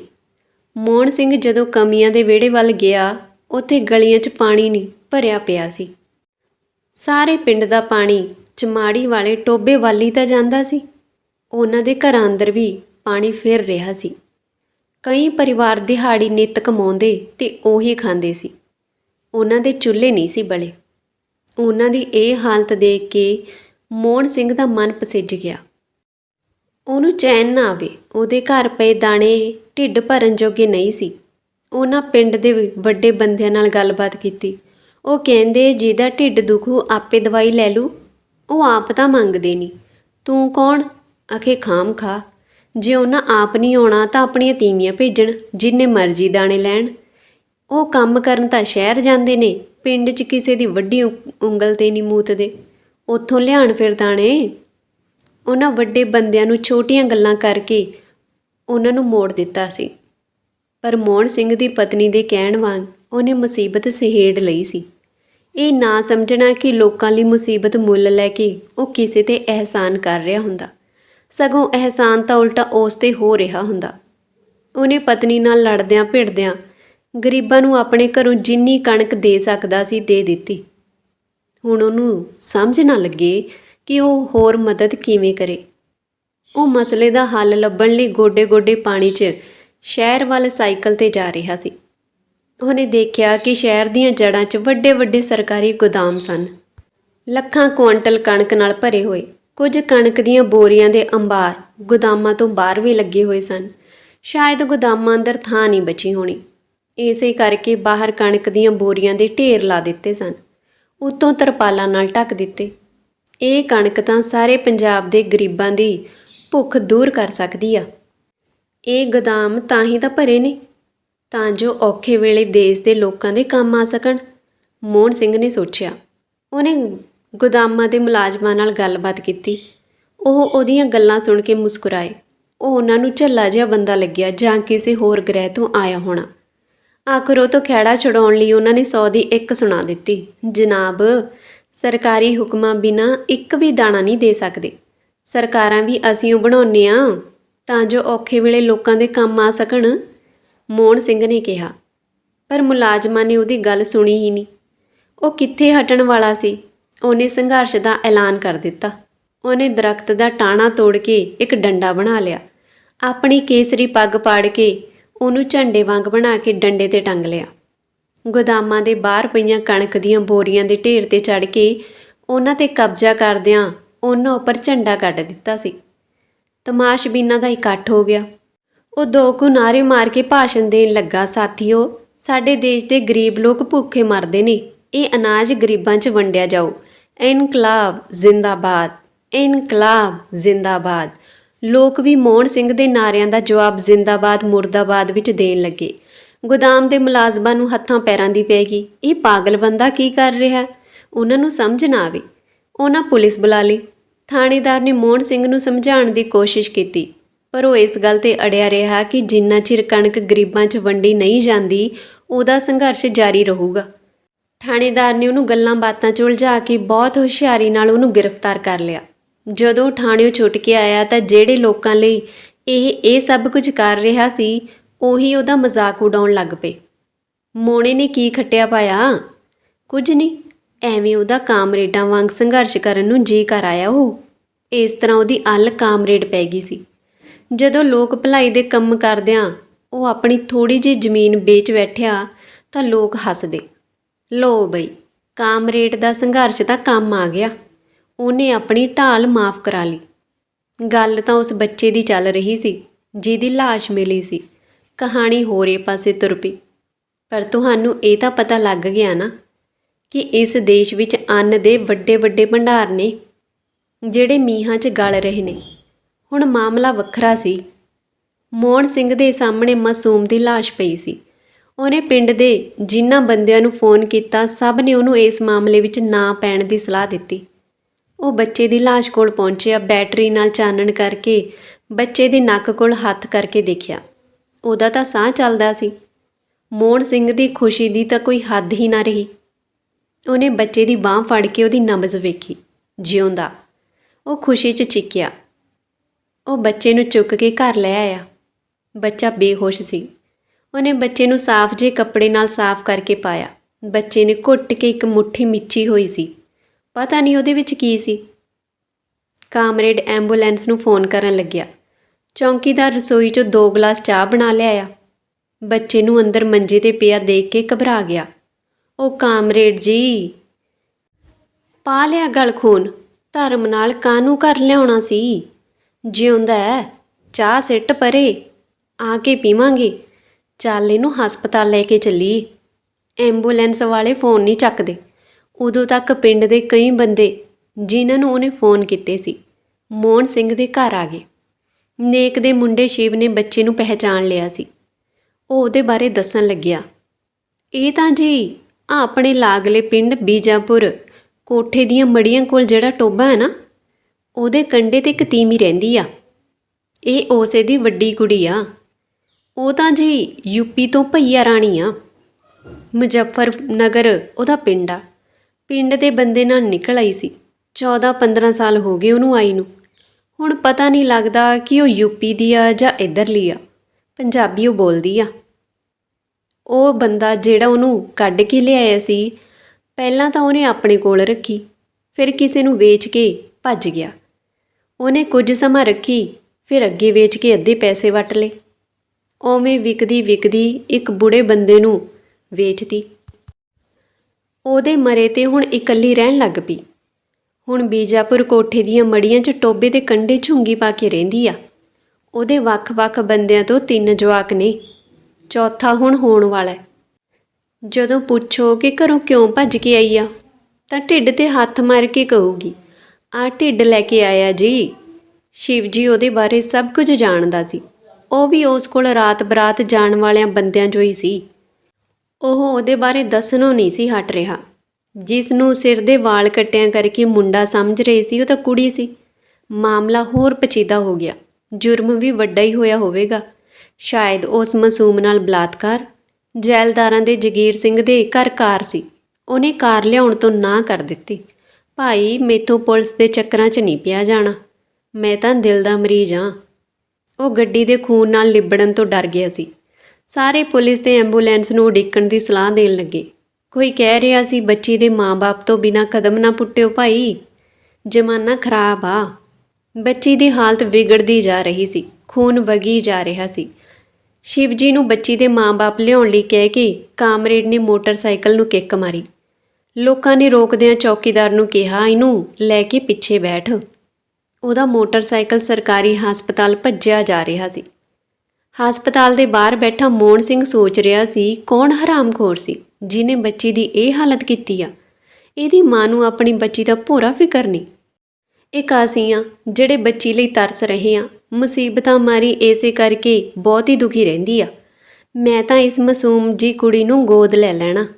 ਮੋਹਨ ਸਿੰਘ ਜਦੋਂ ਕਮੀਆਂ ਦੇ ਵਿਹੜੇ ਵੱਲ ਗਿਆ, ਉੱਥੇ ਗਲੀਆਂ 'ਚ ਪਾਣੀ ਨਹੀਂ ਭਰਿਆ ਪਿਆ ਸੀ। ਸਾਰੇ ਪਿੰਡ ਦਾ ਪਾਣੀ ਚਮਾੜੀ ਵਾਲੇ ਟੋਬੇ ਵਾਲੀ ਤਾਂ ਜਾਂਦਾ ਸੀ। ਉਹਨਾਂ ਦੇ ਘਰਾਂ ਅੰਦਰ ਵੀ ਪਾਣੀ ਫਿਰ ਰਿਹਾ ਸੀ। ਕਈ ਪਰਿਵਾਰ ਦਿਹਾੜੀ ਨਿੱਤ ਕਮਾਉਂਦੇ ਤੇ ਉਹੀ ਖਾਂਦੇ ਸੀ। ਉਹਨਾਂ ਦੇ ਚੁੱਲ੍ਹੇ ਨਹੀਂ ਸੀ ਬਲੇ। ਉਹਨਾਂ ਦੀ ਇਹ ਹਾਲਤ ਦੇਖ ਕੇ ਮੋਹਨ ਸਿੰਘ ਦਾ ਮਨ ਪਸਿੱਜ ਗਿਆ। ਉਹਨੂੰ ਚੈਨ ਨਾ ਆਵੇ, ਉਹਦੇ ਘਰ ਪਏ ਦਾਣੇ ਢਿੱਡ ਭਰਨ ਜੋਗੇ ਨਹੀਂ ਸੀ। ਉਹਨਾਂ ਪਿੰਡ ਦੇ ਵੱਡੇ ਬੰਦਿਆਂ ਨਾਲ ਗੱਲਬਾਤ ਕੀਤੀ। ਉਹ ਕਹਿੰਦੇ, ਜਿਹਦਾ ਢਿੱਡ ਦੁਖੂ, ਆਪੇ ਦਵਾਈ ਲੈ ਲੂ ਉਹ ਆਪ ਤਾਂ ਮੰਗਦੇ ਨਹੀਂ। ਤੂੰ ਕੌਣ? ਅਖੇ ਖਾਮ ਖਾ। ਜੇ ਉਹਨਾਂ ਆਪ ਨਹੀਂ ਆਉਣਾ ਤਾਂ ਆਪਣੀਆਂ ਤੀਵੀਆਂ ਭੇਜਣ, ਜਿੰਨੇ ਮਰਜ਼ੀ ਦਾਣੇ ਲੈਣ। ਉਹ ਕੰਮ ਕਰਨ ਤਾਂ ਸ਼ਹਿਰ ਜਾਂਦੇ ਨੇ, ਪਿੰਡ 'ਚ ਕਿਸੇ ਦੀ ਵੱਡੀ ਉਂਗਲ ਤੇ ਨਹੀਂ ਮੂਤਦੇ। ਉੱਥੋਂ ਲਿਆਣ ਫਿਰ ਦਾਣੇ? ਉਹਨਾਂ ਵੱਡੇ ਬੰਦਿਆਂ ਨੂੰ ਛੋਟੀਆਂ ਗੱਲਾਂ ਕਰਕੇ ਉਹਨਾਂ ਨੂੰ ਮੋੜ ਦਿੱਤਾ ਸੀ। ਪਰ ਮੋਹਨ ਸਿੰਘ ਦੀ ਪਤਨੀ ਦੇ ਕਹਿਣ ਵਾਂਗ ਉਹਨੇ ਮੁਸੀਬਤ ਸਹੇੜ ਲਈ ਸੀ। ਇਹ ਨਾ ਸਮਝਣਾ ਕਿ ਲੋਕਾਂ ਲਈ ਮੁਸੀਬਤ ਮੁੱਲ ਲੈ ਕੇ ਉਹ ਕਿਸੇ ਤੇ ਅਹਿਸਾਨ ਕਰ ਰਿਹਾ ਹੁੰਦਾ। ਸਗੋਂ ਅਹਿਸਾਨ ਤਾਂ ਉਲਟਾ ਉਸ ਤੇ ਹੋ ਰਿਹਾ ਹੁੰਦਾ। ਉਹਨੇ ਪਤਨੀ ਨਾਲ ਲੜਦਿਆਂ ਭਿੜਦਿਆਂ ਗਰੀਬਾਂ ਨੂੰ ਆਪਣੇ ਘਰੋਂ ਜਿੰਨੀ ਕਣਕ ਦੇ ਸਕਦਾ ਸੀ ਦੇ ਦਿੱਤੀ। ਹੁਣ ਉਹਨੂੰ ਸਮਝ ਨਾ ਲੱਗੇ ਕਿ ਉਹ ਹੋਰ ਮਦਦ ਕਿਵੇਂ ਕਰੇ। ਉਹ ਮਸਲੇ ਦਾ ਹੱਲ ਲੱਭਣ ਲਈ ਗੋਡੇ-ਗੋਡੇ ਪਾਣੀ 'ਚ ਸ਼ਹਿਰ ਵੱਲ ਸਾਈਕਲ ਤੇ ਜਾ ਰਿਹਾ ਸੀ। ਉਹਨੇ ਦੇਖਿਆ ਕਿ ਸ਼ਹਿਰ ਦੀਆਂ ਜੜ੍ਹਾਂ 'ਚ ਵੱਡੇ-ਵੱਡੇ ਸਰਕਾਰੀ ਗੋਦਾਮ ਸਨ। ਲੱਖਾਂ ਕੁਇੰਟਲ ਕਣਕ ਨਾਲ ਭਰੇ ਹੋਏ। ਕੁਝ ਕਣਕ ਦੀਆਂ ਬੋਰੀਆਂ ਦੇ ਅੰਬਾਰ ਗੋਦਾਮਾਂ ਤੋਂ ਬਾਹਰ ਵੀ ਲੱਗੇ ਹੋਏ ਸਨ। ਸ਼ਾਇਦ ਗੋਦਾਮਾਂ ਅੰਦਰ ਥਾਂ ਨਹੀਂ ਬਚੀ ਹੋਣੀ। ਇਸੇ ਕਰਕੇ ਬਾਹਰ ਕਣਕ ਦੀਆਂ ਬੋਰੀਆਂ ਦੇ ਢੇਰ ਲਾ ਦਿੱਤੇ ਸਨ। ਉਤੋਂ ਤਰਪਾਲਾਂ ਨਾਲ ਢੱਕ ਦਿੱਤੇ। ਇਹ ਕਣਕ ਤਾਂ ਸਾਰੇ ਪੰਜਾਬ ਦੇ ਗਰੀਬਾਂ ਦੀ ਭੁੱਖ ਦੂਰ ਕਰ ਸਕਦੀ ਆ। ਇਹ ਗੋਦਾਮ ਤਾਂ ਹੀ ਤਾਂ ਭਰੇ ਨੇ। ਤਾਂ ਜੋ ਔਖੇ ਵੇਲੇ ਦੇਸ਼ ਦੇ ਲੋਕਾਂ ਦੇ ਕੰਮ ਆ ਸਕਣ, ਮੋਹਨ ਸਿੰਘ ਨੇ ਸੋਚਿਆ। ਉਹਨੇ ਗੋਦਾਮਾਂ ਦੇ ਮੁਲਾਜ਼ਮਾਂ ਨਾਲ ਗੱਲਬਾਤ ਕੀਤੀ। ਉਹ ਉਹਦੀਆਂ ਗੱਲਾਂ ਸੁਣ ਕੇ ਮੁਸਕਰਾਏ। ਉਹ ਉਹਨਾਂ ਨੂੰ ਝੱਲਾ ਜਿਹਾ ਬੰਦਾ ਲੱਗਿਆ ਜਾਂ ਕਿਸੇ ਹੋਰ ਗ੍ਰਹਿ ਤੋਂ ਆਇਆ ਹੋਣਾ। ਆਖਰ ਉਹ ਤੋਂ ਖੈੜਾ ਛਡਾਉਣ ਲਈ ਉਹਨਾਂ ਨੇ ਸੌ ਦੀ ਇੱਕ ਸੁਣਾ ਦਿੱਤੀ। ਜਨਾਬ, ਸਰਕਾਰੀ ਹੁਕਮਾਂ ਬਿਨਾ ਇੱਕ ਵੀ ਦਾਣਾ ਨਹੀਂ ਦੇ ਸਕਦੇ। ਸਰਕਾਰਾਂ ਵੀ ਅਸੀਂ ਉਹ ਬਣਾਉਂਦੇ ਆ, ਤਾਂ ਜੋ ਔਖੇ ਵੇਲੇ ਲੋਕਾਂ ਦੇ ਕੰਮ ਆ ਸਕਣ, ਮੋਹਨ ਸਿੰਘ ਨੇ ਕਿਹਾ। ਪਰ ਮੁਲਾਜ਼ਮਾਂ ਨੇ ਉਹਦੀ ਗੱਲ ਸੁਣੀ ਹੀ ਨਹੀਂ। ਉਹ ਕਿੱਥੇ ਹਟਣ ਵਾਲਾ ਸੀ? ਉਹਨੇ ਸੰਘਰਸ਼ ਦਾ ਐਲਾਨ ਕਰ ਦਿੱਤਾ। ਉਹਨੇ ਦਰਖਤ ਦਾ ਟਾਣਾ ਤੋੜ ਕੇ ਇੱਕ ਡੰਡਾ ਬਣਾ ਲਿਆ। ਆਪਣੀ ਕੇਸਰੀ ਪੱਗ ਪਾੜ ਕੇ ਉਹਨੂੰ ਝੰਡੇ ਵਾਂਗ ਬਣਾ ਕੇ ਡੰਡੇ ਤੇ ਟੰਗ ਲਿਆ। ਗੋਦਾਮਾਂ ਦੇ ਬਾਹਰ ਪਈਆਂ ਕਣਕ ਦੀਆਂ ਬੋਰੀਆਂ ਦੇ ਢੇਰ ਤੇ ਚੜ ਕੇ ਉਹਨਾਂ ਤੇ ਕਬਜ਼ਾ ਕਰਦਿਆਂ ਉਹਨਾਂ ਉੱਪਰ ਝੰਡਾ ਕੱਢ ਦਿੱਤਾ ਸੀ। ਤਮਾਸ਼ਬੀਨਾਂ ਦਾ ਇਕੱਠ ਹੋ ਗਿਆ। ਉਹ ਦੋ ਕੁ ਨਾਰੇ ਮਾਰ ਕੇ ਭਾਸ਼ਣ ਦੇਣ ਲੱਗਾ, ਸਾਥੀਓ, ਸਾਡੇ ਦੇਸ਼ ਦੇ ਗਰੀਬ ਲੋਕ ਭੁੱਖੇ ਮਰਦੇ ਨੇ। ਇਹ ਅਨਾਜ ਗਰੀਬਾਂ 'ਚ ਵੰਡਿਆ ਜਾਓ। ਇਨਕਲਾਬ ਜ਼ਿੰਦਾਬਾਦ ਇਨਕਲਾਬ ਜ਼ਿੰਦਾਬਾਦ। ਲੋਕ ਵੀ ਮੋਹਨ ਸਿੰਘ ਦੇ ਨਾਰਿਆਂ ਦਾ ਜਵਾਬ ਜ਼ਿੰਦਾਬਾਦ, ਮੁਰਦਾਬਾਦ ਵਿੱਚ ਦੇਣ ਲੱਗੇ। ਗੋਦਾਮ ਦੇ ਮੁਲਾਜ਼ਮਾਂ ਨੂੰ ਹੱਥਾਂ ਪੈਰਾਂ ਦੀ ਪੈ ਗਈ। ਇਹ ਪਾਗਲ ਬੰਦਾ ਕੀ ਕਰ ਰਿਹਾ? ਉਹਨਾਂ ਨੂੰ ਸਮਝ ਨਾ ਆਵੇ। ਉਹਨਾਂ ਪੁਲਿਸ ਬੁਲਾ ਲਈ। ਥਾਣੇਦਾਰ ਨੇ ਮੋਹਨ ਸਿੰਘ ਨੂੰ ਸਮਝਾਉਣ ਦੀ ਕੋਸ਼ਿਸ਼ ਕੀਤੀ। ਪਰ ਉਹ ਇਸ ਗੱਲ ਤੇ ਅੜਿਆ ਰਿਹਾ ਕਿ ਜਿੰਨਾ ਚਿਰ ਕਣਕ ਗਰੀਬਾਂ 'ਚ ਵੰਡੀ ਨਹੀਂ ਜਾਂਦੀ, ਉਹਦਾ ਸੰਘਰਸ਼ ਜਾਰੀ ਰਹੂਗਾ। ਥਾਣੇਦਾਰ ਨੇ ਉਹਨੂੰ ਗੱਲਾਂ ਬਾਤਾਂ 'ਚ ਉਲਝਾ ਕੇ ਬਹੁਤ ਹੁਸ਼ਿਆਰੀ ਨਾਲ ਉਹਨੂੰ ਗ੍ਰਿਫਤਾਰ ਕਰ ਲਿਆ। ਜਦੋਂ ਥਾਣਿਓਂ ਛੁੱਟ ਕੇ ਆਇਆ ਤਾਂ ਜਿਹੜੇ ਲੋਕਾਂ ਲਈ ਇਹ ਇਹ ਸਭ ਕੁਝ ਕਰ ਰਿਹਾ ਸੀ, ਉਹੀ ਉਹਦਾ ਮਜ਼ਾਕ ਉਡਾਉਣ ਲੱਗ ਪਏ। ਮੋਣੇ ਨੇ ਕੀ ਖੱਟਿਆ ਪਾਇਆ? ਕੁਝ ਨਹੀਂ, ਐਵੇਂ ਉਹਦਾ ਕਾਮਰੇਡਾਂ ਵਾਂਗ ਸੰਘਰਸ਼ ਕਰਨ ਨੂੰ ਜੀ ਕਰ ਆਇਆ ਉਹ। ਇਸ ਤਰ੍ਹਾਂ ਉਹਦੀ ਅੱਲ ਕਾਮਰੇਡ ਪੈ ਗਈ ਸੀ। ਜਦੋਂ ਲੋਕ ਭਲਾਈ ਦੇ ਕੰਮ ਕਰਦਿਆਂ ਉਹ ਆਪਣੀ ਥੋੜੀ ਜਿਹੀ ਜ਼ਮੀਨ ਵੇਚ ਬੈਠਿਆ ਤਾਂ ਲੋਕ ਹੱਸਦੇ। ਲੋ ਬਈ, ਕਾਮਰੇਡ ਦਾ ਸੰਘਰਸ਼ ਤਾਂ ਕੰਮ ਆ ਗਿਆ। ਉਹਨੇ ਆਪਣੀ ਢਾਲ ਮਾਫ ਕਰਾ ਲਈ। ਗੱਲ ਤਾਂ ਉਸ ਬੱਚੇ ਦੀ ਚੱਲ ਰਹੀ ਸੀ, ਜਿਹਦੀ ਲਾਸ਼ ਮਿਲੀ ਸੀ। ਕਹਾਣੀ ਹੋਰੇ ਪਾਸੇ ਤੁਰ ਪਈ। ਪਰ ਤੁਹਾਨੂੰ ਇਹ ਤਾਂ ਪਤਾ ਲੱਗ ਗਿਆ ਨਾ ਕਿ ਇਸ ਦੇਸ਼ ਵਿੱਚ ਅੰਨ ਦੇ ਵੱਡੇ ਵੱਡੇ ਭੰਡਾਰ ਨੇ, ਜਿਹੜੇ ਮੀਹਾਂ 'ਚ ਗਲ ਰਹੇ ਨੇ। ਹੁਣ ਮਾਮਲਾ ਵੱਖਰਾ ਸੀ। ਮੋਹਨ ਸਿੰਘ ਦੇ ਸਾਹਮਣੇ ਮਾਸੂਮ ਦੀ ਲਾਸ਼ ਪਈ ਸੀ। ਉਹਨੇ ਪਿੰਡ ਦੇ ਜਿਨ੍ਹਾਂ ਬੰਦਿਆਂ ਨੂੰ ਫੋਨ ਕੀਤਾ, ਸਭ ਨੇ ਉਹਨੂੰ ਇਸ ਮਾਮਲੇ ਵਿੱਚ ਨਾ ਪੈਣ ਦੀ ਸਲਾਹ ਦਿੱਤੀ। ਉਹ ਬੱਚੇ ਦੀ ਲਾਸ਼ ਕੋਲ ਪਹੁੰਚਿਆ, ਬੈਟਰੀ ਨਾਲ ਚਾਨਣ ਕਰਕੇ ਬੱਚੇ ਦੇ ਨੱਕ ਕੋਲ ਹੱਥ ਕਰਕੇ ਦੇਖਿਆ। ਉਹਦਾ ਤਾਂ ਸਾਹ ਚੱਲਦਾ ਸੀ। ਮੋਹਨ ਸਿੰਘ ਦੀ ਖੁਸ਼ੀ ਦੀ ਤਾਂ ਕੋਈ ਹੱਦ ਹੀ ਨਾ ਰਹੀ। ਉਹਨੇ ਬੱਚੇ ਦੀ ਬਾਹ ਫੜ ਕੇ ਉਹਦੀ ਨਬਜ਼ ਵੇਖੀ, ਜਿਉਂਦਾ। ਉਹ ਖੁਸ਼ੀ 'ਚ ਚਿੱਕਿਆ। ਉਹ ਬੱਚੇ ਨੂੰ ਚੁੱਕ ਕੇ ਘਰ ਲੈ ਆਇਆ। ਬੱਚਾ ਬੇਹੋਸ਼ ਸੀ। ਉਹਨੇ ਬੱਚੇ ਨੂੰ ਸਾਫ਼ ਜੇ ਕੱਪੜੇ ਨਾਲ ਸਾਫ਼ ਕਰਕੇ ਪਾਇਆ। ਬੱਚੇ ਨੇ ਘੁੱਟ ਕੇ ਇੱਕ ਮੁੱਠੀ ਮਿੱਚੀ ਹੋਈ ਸੀ। ਪਤਾ ਨਹੀਂ ਉਹਦੇ ਵਿੱਚ ਕੀ ਸੀ। ਕਾਮਰੇਡ ਐਂਬੂਲੈਂਸ ਨੂੰ ਫੋਨ ਕਰਨ ਲੱਗਿਆ। ਚੌਂਕੀਦਾਰ ਰਸੋਈ 'ਚੋਂ ਦੋ ਗਲਾਸ ਚਾਹ ਬਣਾ ਲਿਆਇਆ ਬੱਚੇ ਨੂੰ ਅੰਦਰ ਮੰਜੇ ਤੇ ਪਿਆ ਦੇਖ ਕੇ ਘਬਰਾ ਗਿਆ। ਉਹ ਕਾਮਰੇਡ ਜੀ ਪਾ ਲਿਆ ਗਲ ਖੂਨ। ਧਰਮ ਨਾਲ ਕਾਨੂੰ ਕਰ ਲਿਆਉਣਾ ਸੀ? ਜਿਉਂਦਾ ਹੈ, ਚਾਹ ਸਿੱਟ ਪਰੇ ਆ ਕੇ ਪੀਵਾਂਗੇ। ਚੱਲ ਇਹਨੂੰ ਹਸਪਤਾਲ ਲੈ ਕੇ ਚੱਲੀਏ ਐਂਬੂਲੈਂਸ ਵਾਲੇ ਫੋਨ ਨਹੀਂ ਚੱਕਦੇ। ਉਦੋਂ ਤੱਕ ਪਿੰਡ ਦੇ ਕਈ ਬੰਦੇ, ਜਿਨ੍ਹਾਂ ਨੂੰ ਉਹਨੇ ਫੋਨ ਕੀਤੇ ਸੀ, ਮੋਹਨ ਸਿੰਘ ਦੇ ਘਰ ਆ ਗਏ। ਨੇਕ ਦੇ ਮੁੰਡੇ ਸ਼ਿਵ ਨੇ ਬੱਚੇ ਨੂੰ ਪਹਿਚਾਣ ਲਿਆ ਸੀ। ਉਹ ਉਹਦੇ ਬਾਰੇ ਦੱਸਣ ਲੱਗਿਆ। ਇਹ ਤਾਂ ਜੀ ਆਹ ਆਪਣੇ ਲਾਗਲੇ ਪਿੰਡ ਬੀਜਾਪੁਰ, ਕੋਠੇ ਦੀਆਂ ਮੜੀਆਂ ਕੋਲ ਜਿਹੜਾ ਟੋਬਾ ਹੈ ਨਾ, ਉਹਦੇ ਕੰਢੇ ਤੇ ਇੱਕ ਤੀਮੀ ਰਹਿੰਦੀ ਆ। ਇਹ ਉਸੇ ਦੀ ਵੱਡੀ ਕੁੜੀ ਆ। ਉਹ ਤਾਂ ਜੀ ਯੂਪੀ ਤੋਂ ਭਈਆ ਰਾਣੀ ਆ। ਮੁਜ਼ੱਫਰ ਨਗਰ ਉਹਦਾ ਪਿੰਡ ਆ। ਪਿੰਡ ਦੇ ਬੰਦੇ ਨਾਲ ਨਿਕਲ ਆਈ ਸੀ। 14-15 ਸਾਲ ਹੋ ਗਏ ਉਹਨੂੰ ਆਈ ਨੂੰ। ਹੁਣ ਪਤਾ ਨਹੀਂ ਲੱਗਦਾ ਕਿ ਉਹ ਯੂਪੀ ਦੀ ਆ ਜਾਂ ਇੱਧਰਲੀ ਆ। ਪੰਜਾਬੀ ਉਹ ਬੋਲਦੀ ਆ। ਉਹ ਬੰਦਾ ਜਿਹੜਾ ਉਹਨੂੰ ਕੱਢ ਕੇ ਲਿਆਇਆ ਸੀ, ਪਹਿਲਾਂ ਤਾਂ ਉਹਨੇ ਆਪਣੇ ਕੋਲ ਰੱਖੀ, ਫਿਰ ਕਿਸੇ ਨੂੰ ਵੇਚ ਕੇ ਭੱਜ ਗਿਆ। ਉਹਨੇ ਕੁਝ ਸਮਾਂ ਰੱਖੀ, ਫਿਰ ਅੱਗੇ ਵੇਚ ਕੇ ਅੱਧੇ ਪੈਸੇ ਵਟ ਲਏ। ਓਵੇਂ ਵਿਕਦੀ ਵਿਕਦੀ ਇੱਕ ਬੁੜੇ ਬੰਦੇ ਨੂੰ ਵੇਚਤੀ ਉਹਦੇ ਮਰੇ ਤੇ ਹੁਣ ਇਕੱਲੀ ਰਹਿਣ ਲੱਗ ਪਈ। ਹੁਣ ਬੀਜਾਪੁਰ ਕੋਠੇ ਦੀਆਂ ਮੜੀਆਂ 'ਚ ਟੋਬੇ ਦੇ ਕੰਢੇ ਝੁੰਗੀ ਪਾ ਕੇ ਰਹਿੰਦੀ ਆ। ਉਹਦੇ ਵੱਖ-ਵੱਖ ਬੰਦਿਆਂ ਤੋਂ ਤਿੰਨ ਜਵਾਕ ਨੇ। ਚੌਥਾ ਹੁਣ ਹੋਣ ਵਾਲਾ ਜਦੋਂ ਪੁੱਛੋ ਕਿ ਘਰੋਂ ਕਿਉਂ ਭੱਜ ਕੇ ਆਈ ਆ, ਤਾਂ ਢਿੱਡ ਤੇ ਹੱਥ ਮਾਰ ਕੇ ਕਹੂਗੀ ਆ ਢਿੱਡ ਲੈ ਕੇ ਆਇਆ ਜੀ। ਸ਼ਿਵ ਜੀ ਉਹਦੇ ਬਾਰੇ ਸਭ ਕੁਝ ਜਾਣਦਾ ਸੀ। ਉਹ ਵੀ ਉਸ ਕੋਲ ਰਾਤ ਬਰਾਤ ਜਾਣ ਵਾਲਿਆਂ ਬੰਦਿਆਂ ਜੋ ਹੀ ਸੀ। ਉਹ ਉਹਦੇ ਬਾਰੇ ਦੱਸਣੋਂ ਨਹੀਂ ਸੀ ਹਟ ਰਿਹਾ। ਜਿਸ ਨੂੰ ਸਿਰ ਦੇ ਵਾਲ ਕੱਟਿਆਂ ਕਰਕੇ ਮੁੰਡਾ ਸਮਝ ਰਹੇ ਸੀ, ਉਹ ਤਾਂ ਕੁੜੀ ਸੀ। ਮਾਮਲਾ ਹੋਰ ਪਚੀਦਾ ਹੋ ਗਿਆ। ਜੁਰਮ ਵੀ ਵੱਡਾ ਹੀ ਹੋਇਆ ਹੋਵੇਗਾ। ਸ਼ਾਇਦ ਉਸ ਮਾਸੂਮ ਨਾਲ ਬਲਾਤਕਾਰ। ਜੈਲਦਾਰਾਂ ਦੇ ਜਗੀਰ ਸਿੰਘ ਦੇ ਘਰ ਕਾਰ ਸੀ। ਉਹਨੇ ਕਾਰ ਲਿਆਉਣ ਤੋਂ ਨਾ ਕਰ ਦਿੱਤੀ। ਭਾਈ, ਮੇਥੋਂ ਪੁਲਿਸ ਦੇ ਚੱਕਰਾਂ 'ਚ ਨਹੀਂ ਪਿਆ ਜਾਣਾ। ਮੈਂ ਤਾਂ ਦਿਲ ਦਾ ਮਰੀਜ਼ ਹਾਂ। ਉਹ ਗੱਡੀ ਦੇ ਖੂਨ ਨਾਲ ਲਿਬੜਨ ਤੋਂ ਡਰ ਗਿਆ ਸੀ। ਸਾਰੇ ਪੁਲਿਸ ਤੇ ਐਂਬੂਲੈਂਸ ਨੂੰ ਉਡੀਕਣ ਦੀ ਸਲਾਹ ਦੇਣ ਲੱਗੇ। ਕੋਈ ਕਹਿ ਰਿਹਾ ਸੀ, ਬੱਚੀ ਦੇ ਮਾਂ-ਬਾਪ ਤੋਂ ਬਿਨਾਂ ਕਦਮ ਨਾ ਪੁੱਟਿਓ ਭਾਈ, ਜ਼ਮਾਨਾ ਖਰਾਬ ਆ। ਬੱਚੀ ਦੀ ਹਾਲਤ ਵਿਗੜਦੀ ਜਾ ਰਹੀ ਸੀ, ਖੂਨ ਵਗੀ ਜਾ ਰਿਹਾ ਸੀ। ਸ਼ਿਵਜੀ ਨੂੰ ਬੱਚੀ ਦੇ ਮਾਂ-ਬਾਪ ਲਿਆਉਣ ਲਈ ਕਹਿ ਕੇ ਕਾਮਰੇਡ ਨੇ ਮੋਟਰਸਾਈਕਲ ਨੂੰ ਕਿੱਕ ਮਾਰੀ। ਲੋਕਾਂ ਨੇ ਰੋਕਦਿਆਂ ਚੌਕੀਦਾਰ ਨੂੰ ਕਿਹਾ, ਇਹਨੂੰ ਲੈ ਕੇ ਪਿੱਛੇ ਬੈਠ। ਉਹਦਾ ਮੋਟਰਸਾਈਕਲ ਸਰਕਾਰੀ ਹਸਪਤਾਲ ਭੱਜਿਆ ਜਾ ਰਿਹਾ ਸੀ। ਹਸਪਤਾਲ ਦੇ ਬਾਹਰ ਬੈਠਾ ਮੋਹਨ ਸਿੰਘ ਸੋਚ ਰਿਹਾ ਸੀ, ਕੌਣ ਹਰਾਮਖੋਰ ਸੀ? ਜਿਨੇ ਬੱਚੀ ਦੀ ਇਹ ਹਾਲਤ ਕੀਤੀ ਆ। ਇਹਦੀ ਮਾਂ ਨੂੰ ਆਪਣੀ ਬੱਚੀ ਦਾ ਭੋਰਾ ਫਿਕਰ ਨਹੀਂ। ਇੱਕ ਅਸੀਂ ਆ, ਜਿਹੜੇ ਬੱਚੀ ਲਈ ਤਰਸ ਰਹੇ ਆ। ਮੁਸੀਬਤਾਂ ਮਾਰੀ ਏਸੇ ਕਰਕੇ ਬਹੁਤ ਹੀ ਦੁਖੀ ਰਹਿੰਦੀ ਆ। ਮੈਂ ਤਾਂ ਇਸ ਮਾਸੂਮ ਜੀ ਕੁੜੀ ਨੂੰ ਗੋਦ ਲੈ ਲੈਣਾ।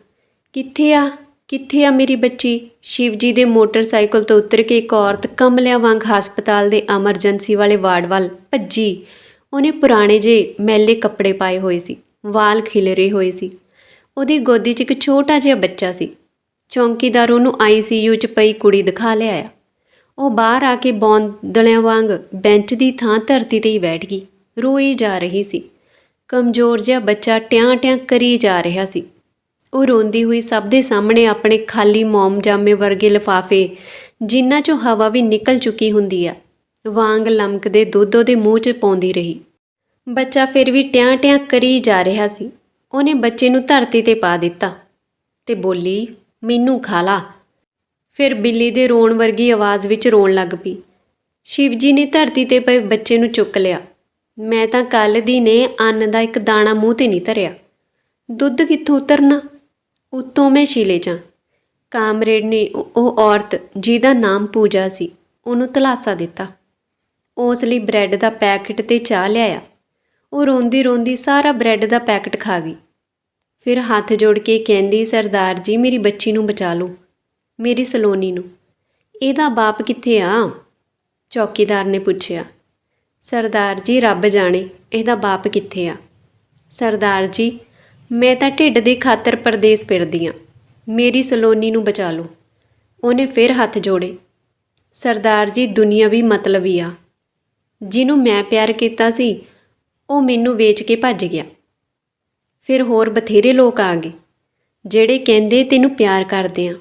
ਕਿੱਥੇ ਆ? ਕਿੱਥੇ ਆ ਮੇਰੀ ਬੱਚੀ? ਸ਼ਿਵਜੀ ਦੇ ਮੋਟਰਸਾਈਕਲ ਤੋਂ ਉਤਰ ਕੇ ਇੱਕ ਔਰਤ ਕਮਲਿਆਂ ਵਾਂਗ ਹਸਪਤਾਲ ਦੇ ਐਮਰਜੈਂਸੀ ਵਾਲੇ ਵਾਰਡ ਵੱਲ ਭੱਜੀ। ਉਹਨੇ ਪੁਰਾਣੇ ਜੇ ਮੈਲੇ ਕੱਪੜੇ ਪਾਏ ਹੋਏ ਸੀ, ਵਾਲ ਖਿਲਰੇ ਹੋਏ ਸੀ। ਉਹਦੀ ਗੋਦੀ 'ਚ ਇੱਕ ਛੋਟਾ ਜਿਹਾ ਬੱਚਾ ਸੀ। ਚੌਂਕੀਦਾਰ ਉਹਨੂੰ ਆਈਸੀਯੂ 'ਚ ਪਈ ਕੁੜੀ ਦਿਖਾ ਲਿਆਇਆ ਉਹ ਬਾਹਰ ਆ ਕੇ ਬੌਂਦਲਿਆਂ ਵਾਂਗ ਬੈਂਚ ਦੀ ਥਾਂ ਧਰਤੀ ਤੇ ਹੀ ਬੈਠ ਗਈ, ਰੋਈ ਜਾ ਰਹੀ ਸੀ। ਕਮਜ਼ੋਰ ਜਿਹਾ ਬੱਚਾ ਟਿਆਂ-ਟਿਆਂ ਕਰੀ ਜਾ ਰਿਹਾ ਸੀ। ਉਹ ਰੋਂਦੀ ਹੋਈ ਸਭ ਦੇ ਸਾਹਮਣੇ ਆਪਣੇ ਖਾਲੀ ਮੋਮ ਜਾਮੇ ਵਰਗੇ ਲਿਫਾਫੇ, ਜਿਨ੍ਹਾਂ 'ਚੋਂ ਹਵਾ ਵੀ ਨਿਕਲ ਚੁੱਕੀ ਹੁੰਦੀ ਆ, ਵਾਂਗ ਲਮਕਦੇ ਦੁੱਧ ਉਹਦੇ ਮੂੰਹ 'ਚ ਪਾਉਂਦੀ ਰਹੀ। ਬੱਚਾ ਫਿਰ ਵੀ ਟਿਆਂ-ਟਿਆਂ ਕਰੀ ਜਾ ਰਿਹਾ ਸੀ। ਉਹਨੇ ਬੱਚੇ ਨੂੰ ਧਰਤੀ ਤੇ ਪਾ ਦਿੱਤਾ ਤੇ ਬੋਲੀ, ਮੈਨੂੰ ਖਾ ਲਾ। ਫਿਰ ਬਿੱਲੀ ਦੇ ਰੋਣ ਵਰਗੀ ਆਵਾਜ਼ ਵਿੱਚ ਰੋਣ ਲੱਗ ਪਈ। ਸ਼ਿਵਜੀ ਨੇ ਧਰਤੀ ਤੇ ਪਏ ਬੱਚੇ ਨੂੰ ਚੁੱਕ ਲਿਆ। ਮੈਂ ਤਾਂ ਕੱਲ ਦੀ ਨੇ ਅੰਨ ਦਾ ਇੱਕ ਦਾਣਾ ਮੂੰਹ ਤੇ ਨਹੀਂ ਧਰਿਆ। ਦੁੱਧ ਕਿੱਥੋਂ ਉਤਰਨਾ? ਉੱਤੋਂ ਮੈਂ ਸ਼ੀਲੇ ਚਾਂ ਕਾਮਰੇਡ ਨੇ ਉਹ ਔਰਤ ਜਿਹਦਾ ਨਾਮ ਪੂਜਾ ਸੀ, ਉਹਨੂੰ ਤਲਾਸਾ ਦਿੱਤਾ। ਉਸ ਲਈ ਬ੍ਰੈਡ ਦਾ ਪੈਕਟ ਤੇ ਚਾਹ ਲਿਆਇਆ। ਉਹ ਰੋਂਦੀ ਰੋਂਦੀ ਸਾਰਾ ਬ੍ਰੈਡ ਦਾ ਪੈਕਟ ਖਾ ਗਈ। ਫਿਰ ਹੱਥ ਜੋੜ ਕੇ ਕਹਿੰਦੀ, ਸਰਦਾਰ ਜੀ, ਮੇਰੀ ਬੱਚੀ ਨੂੰ ਬਚਾ ਲਓ, ਮੇਰੀ ਸਲੋਨੀ ਨੂੰ। ਇਹਦਾ ਬਾਪ ਕਿੱਥੇ ਆ? ਚੌਕੀਦਾਰ ਨੇ ਪੁੱਛਿਆ। ਸਰਦਾਰ ਜੀ, ਰੱਬ ਜਾਣੇ, ਇਹਦਾ ਬਾਪ ਕਿੱਥੇ ਆ? ਸਰਦਾਰ ਜੀ ਮੈਂ ਤਾਂ ਢਿੱਡ ਦੀ ਖਾਤਰ ਪਰਦੇਸ ਫਿਰਦੀ ਆ। ਮੇਰੀ ਸਲੋਨੀ ਨੂੰ ਬਚਾ ਲਓ। ਉਹਨੇ ਫਿਰ ਹੱਥ ਜੋੜੇ। ਸਰਦਾਰ ਜੀ, ਦੁਨੀਆ ਵੀ ਮਤਲਬੀ ਆ। ਜਿਹਨੂੰ ਮੈਂ ਪਿਆਰ ਕੀਤਾ ਸੀ, ਉਹ ਮੈਨੂੰ ਵੇਚ ਕੇ ਭੱਜ ਗਿਆ। ਫਿਰ ਹੋਰ ਬਥੇਰੇ ਲੋਕ ਆ ਗਏ, ਜਿਹੜੇ ਕਹਿੰਦੇ ਤੈਨੂੰ ਪਿਆਰ ਕਰਦੇ ਆ।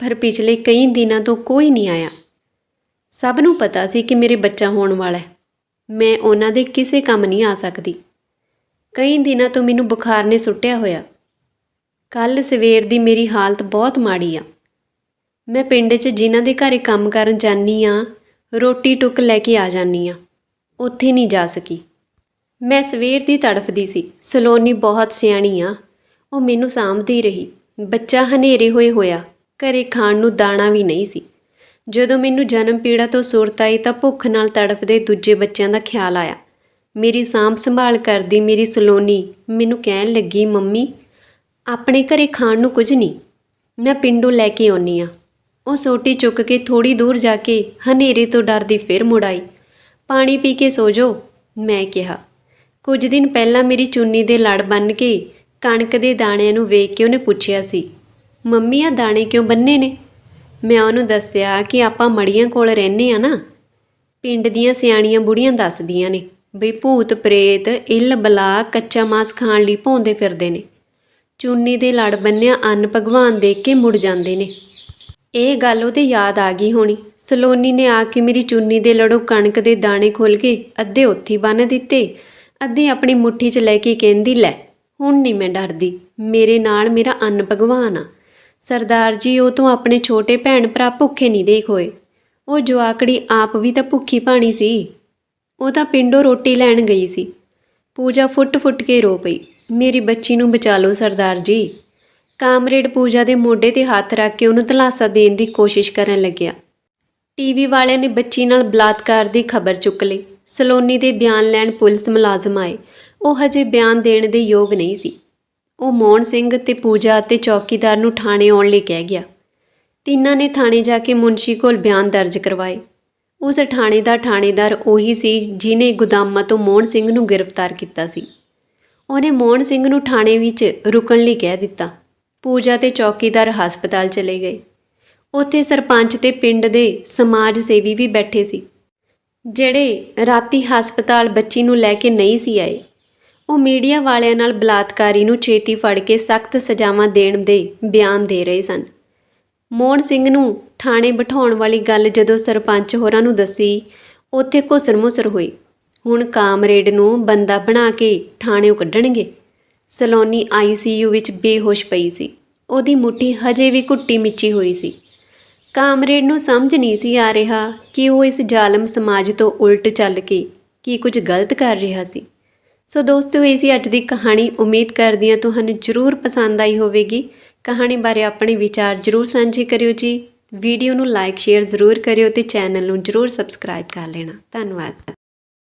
ਪਰ ਪਿਛਲੇ ਕਈ ਦਿਨਾਂ ਤੋਂ ਕੋਈ ਨਹੀਂ ਆਇਆ। ਸਭ ਨੂੰ ਪਤਾ ਸੀ ਕਿ ਮੇਰੇ ਬੱਚਾ ਹੋਣ ਵਾਲਾ ਹੈ। ਮੈਂ ਉਹਨਾਂ ਦੇ ਕਿਸੇ ਕੰਮ ਨਹੀਂ ਆ ਸਕਦੀ। ਕਈ ਦਿਨਾਂ ਤੋਂ ਮੈਨੂੰ ਬੁਖਾਰ ਨੇ ਸੁੱਟਿਆ ਹੋਇਆ। ਕੱਲ ਸਵੇਰ ਦੀ ਮੇਰੀ ਹਾਲਤ ਬਹੁਤ ਮਾੜੀ ਆ। ਮੈਂ ਪਿੰਡ 'ਚ ਜਿਨ੍ਹਾਂ ਦੇ ਘਰੇ ਕੰਮ ਕਰਨ ਜਾਨੀ ਆ, ਰੋਟੀ ਟੁੱਕ ਲੈ ਕੇ ਆ ਜਾਨੀ ਆ। ਉੱਥੇ ਨਹੀਂ ਜਾ ਸਕੀ। ਮੈਂ ਸਵੇਰ ਦੀ ਤੜਫਦੀ ਸੀ। ਸਲੋਨੀ ਬਹੁਤ ਸਿਆਣੀ ਆ। ਉਹ ਮੈਨੂੰ ਸਾਂਭਦੀ ਰਹੀ। ਬੱਚਾ ਹਨੇਰੇ ਹੋਏ ਹੋਇਆ। ਘਰੇ ਖਾਣ ਨੂੰ ਦਾਣਾ ਵੀ ਨਹੀਂ ਸੀ। ਜਦੋਂ ਮੈਨੂੰ ਜਨਮ ਪੀੜਾ ਤੋਂ ਸੁਰਤ ਆਈ ਤਾਂ ਭੁੱਖ ਨਾਲ ਤੜਫਦੇ ਦੂਜੇ ਬੱਚਿਆਂ ਦਾ ਖਿਆਲ ਆਇਆ। ਮੇਰੀ ਸਾਂਭ ਸੰਭਾਲ ਕਰਦੀ ਮੇਰੀ ਸਲੋਨੀ। ਮੈਨੂੰ ਕਹਿਣ ਲੱਗੀ, ਮੰਮੀ, ਆਪਣੇ ਘਰੇ ਖਾਣ ਨੂੰ ਕੁਝ ਨਹੀਂ। ਮੈਂ ਪਿੰਡੋਂ ਲੈ ਕੇ ਆਉਣੀ ਆ ਉਹ ਸੋਟੀ ਚੁੱਕ ਕੇ ਥੋੜੀ ਦੂਰ ਜਾ ਕੇ ਹਨੇਰੇ ਤੋਂ ਡਰਦੀ ਫਿਰ ਮੁੜ ਆਈ। ਪਾਣੀ ਪੀ ਕੇ ਸੋ ਜੋ ਮੈਂ ਕਿਹਾ। ਕੁਝ ਦਿਨ ਪਹਿਲਾਂ ਮੇਰੀ ਚੁੰਨੀ ਦੇ ਲੜ ਬੰਨ ਕੇ ਕਣਕ ਦੇ ਦਾਣਿਆਂ ਨੂੰ ਵੇਖ ਕੇ ਉਹਨੇ ਪੁੱਛਿਆ ਸੀ, ਮੰਮੀ ਆ ਦਾਣੇ ਕਿਉਂ ਬੰਨੇ ਨੇ? ਮੈਂ ਉਹਨੂੰ ਦੱਸਿਆ ਕਿ ਆਪਾਂ ਮੜੀਆਂ ਕੋਲ ਰਹਿੰਦੇ ਆ ਨਾ। ਪਿੰਡ ਦੀਆਂ ਸਿਆਣੀਆਂ ਬੁੜੀਆਂ ਦੱਸਦੀਆਂ ਨੇ। ਬਈ ਭੂਤ ਪ੍ਰੇਤ ਇੱਲ ਬਲਾ ਕੱਚਾ ਮਾਸ ਖਾਣ ਲਈ ਭੌਂਦੇ ਫਿਰਦੇ ਨੇ। ਚੁੰਨੀ ਦੇ ਲੜ ਬੰਨਿਆ ਅੰਨ ਭਗਵਾਨ ਦੇਖ ਕੇ ਮੁੜ ਜਾਂਦੇ ਨੇ। ਇਹ ਗੱਲ ਉਹਦੇ ਯਾਦ ਆ ਗਈ ਹੋਣੀ। ਸਲੋਨੀ ਨੇ ਆ ਕੇ ਮੇਰੀ ਚੁੰਨੀ ਦੇ ਲੜੋ ਕਣਕ ਦੇ ਦਾਣੇ ਖੋਲ ਕੇ ਅੱਧੇ ਉੱਥੀ ਬੰਨ ਦਿੱਤੇ, ਅੱਧੇ ਆਪਣੀ ਮੁੱਠੀ 'ਚ ਲੈ ਕੇ ਕਹਿੰਦੀ, ਲੈ, ਹੁਣ ਨਹੀਂ ਮੈਂ ਡਰਦੀ। ਮੇਰੇ ਨਾਲ ਮੇਰਾ ਅੰਨ ਭਗਵਾਨ ਆ। ਸਰਦਾਰ ਜੀ, ਉਹ ਤੋਂ ਆਪਣੇ ਛੋਟੇ ਭੈਣ ਭਰਾ ਭੁੱਖੇ ਨਹੀਂ ਦੇਖ ਹੋਏ। ਉਹ ਜਵਾਕੜੀ ਆਪ ਵੀ ਤਾਂ ਭੁੱਖੀ ਪਾਣੀ ਸੀ। ਉਹ ਤਾਂ ਪਿੰਡੋਂ ਰੋਟੀ ਲੈਣ ਗਈ ਸੀ। ਪੂਜਾ ਫੁੱਟ-ਫੁੱਟ ਕੇ ਰੋ ਪਈ। ਮੇਰੀ ਬੱਚੀ ਨੂੰ ਬਚਾ ਲਓ ਸਰਦਾਰ ਜੀ। ਕਾਮਰੇਡ ਪੂਜਾ ਦੇ ਮੋਢੇ ਤੇ ਹੱਥ ਰੱਖ ਕੇ ਉਹਨੂੰ ਧਲਾਸਾ ਦੇਣ ਦੀ ਕੋਸ਼ਿਸ਼ ਕਰਨ ਲੱਗਿਆ। ਟੀਵੀ ਵਾਲਿਆਂ ਨੇ ਬੱਚੀ ਨਾਲ ਬਲਾਤਕਾਰ ਦੀ ਖਬਰ ਚੁੱਕ ਲਈ। ਸਲੋਨੀ ਦੇ ਬਿਆਨ ਲੈਣ ਪੁਲਿਸ ਮੁਲਾਜ਼ਮ ਆਏ। ਉਹ ਹਜੇ ਬਿਆਨ ਦੇਣ ਦੇ ਯੋਗ ਨਹੀਂ ਸੀ। ਉਹ ਮੋਹਨ ਸਿੰਘ ਤੇ ਪੂਜਾ ਅਤੇ ਚੌਕੀਦਾਰ ਨੂੰ ਥਾਣੇ ਆਉਣ ਲਈ ਕਹਿ ਗਿਆ। ਤਿੰਨਾਂ ਨੇ ਥਾਣੇ ਜਾ ਕੇ ਮੁਨਸ਼ੀ ਕੋਲ ਬਿਆਨ ਦਰਜ ਕਰਵਾਏ। ਉਸ ਥਾਣੇ ਦਾ ਥਾਣੇਦਾਰ ਉਹੀ ਸੀ ਜਿਨੇ ਗੁਦਾਮਾਂ ਤੋਂ ਮੋਹਨ ਸਿੰਘ ਨੂੰ ਗ੍ਰਿਫਤਾਰ ਕੀਤਾ ਸੀ। ਉਹਨੇ ਮੋਹਨ ਸਿੰਘ ਨੂੰ ਥਾਣੇ ਵਿੱਚ ਰੁਕਣ ਲਈ ਕਹਿ ਦਿੱਤਾ। ਪੂਜਾ ਤੇ ਚੌਕੀਦਾਰ ਹਸਪਤਾਲ ਚਲੇ ਗਏ। ਉੱਥੇ ਸਰਪੰਚ ਤੇ ਪਿੰਡ ਦੇ ਸਮਾਜ ਸੇਵੀ ਵੀ ਬੈਠੇ ਸੀ। ਜਿਹੜੇ ਰਾਤੀ ਹਸਪਤਾਲ ਬੱਚੀ ਨੂੰ ਲੈ ਕੇ ਨਹੀਂ ਸੀ ਆਏ, ਉਹ ਮੀਡੀਆ ਵਾਲਿਆਂ ਨਾਲ ਬਲਾਤਕਾਰੀ ਨੂੰ ਛੇਤੀ ਫੜ ਕੇ ਸਖਤ ਸਜ਼ਾਵਾਂ ਦੇਣ ਦੇ ਬਿਆਨ ਦੇ ਰਹੇ ਸਨ। ਮੋਹਨ ਸਿੰਘ ਨੂੰ ਥਾਣੇ ਬਿਠਾਉਣ ਵਾਲੀ ਗੱਲ ਜਦੋਂ ਸਰਪੰਚ ਹੋਰਾਂ ਨੂੰ ਦੱਸੀ, ਉੱਥੇ ਘੁਸਰਮੁਸਰ ਹੋਈ। ਹੁਣ ਕਾਮਰੇਡ ਨੂੰ ਬੰਦਾ ਬਣਾ ਕੇ ਥਾਣੇੋਂ ਕੱਢਣਗੇ। ਸਲੋਨੀ ਆਈਸੀਯੂ ਵਿੱਚ ਬੇਹੋਸ਼ ਪਈ ਸੀ। ਉਹਦੀ ਮੁੱਠੀ ਹਜੇ ਵੀ ਘੁੱਟੀ ਮਿੱਚੀ ਹੋਈ ਸੀ। ਕਾਮਰੇਡ ਨੂੰ ਸਮਝ ਨਹੀਂ ਸੀ ਆ ਰਿਹਾ ਕਿ ਉਹ ਇਸ ਜ਼ਾਲਮ ਸਮਾਜ ਤੋਂ ਉਲਟ ਚੱਲ ਕੇ ਕੀ ਕੁਝ ਗਲਤ ਕਰ ਰਿਹਾ ਸੀ। ਸੋ ਦੋਸਤੋ, ਇਹ ਸੀ ਅੱਜ ਦੀ ਕਹਾਣੀ। ਉਮੀਦ ਕਰਦੀ ਹਾਂ ਤੁਹਾਨੂੰ ਜ਼ਰੂਰ ਪਸੰਦ ਆਈ ਹੋਵੇਗੀ। ਕਹਾਣੀ ਬਾਰੇ ਆਪਣੇ ਵਿਚਾਰ ਜ਼ਰੂਰ ਸਾਂਝੇ ਕਰਿਓ ਜੀ। ਵੀਡੀਓ ਨੂੰ ਲਾਈਕ ਸ਼ੇਅਰ ਜ਼ਰੂਰ ਕਰਿਓ ਤੇ ਚੈਨਲ ਨੂੰ ਜ਼ਰੂਰ ਸਬਸਕ੍ਰਾਈਬ ਕਰ ਲੈਣਾ। ਧੰਨਵਾਦ।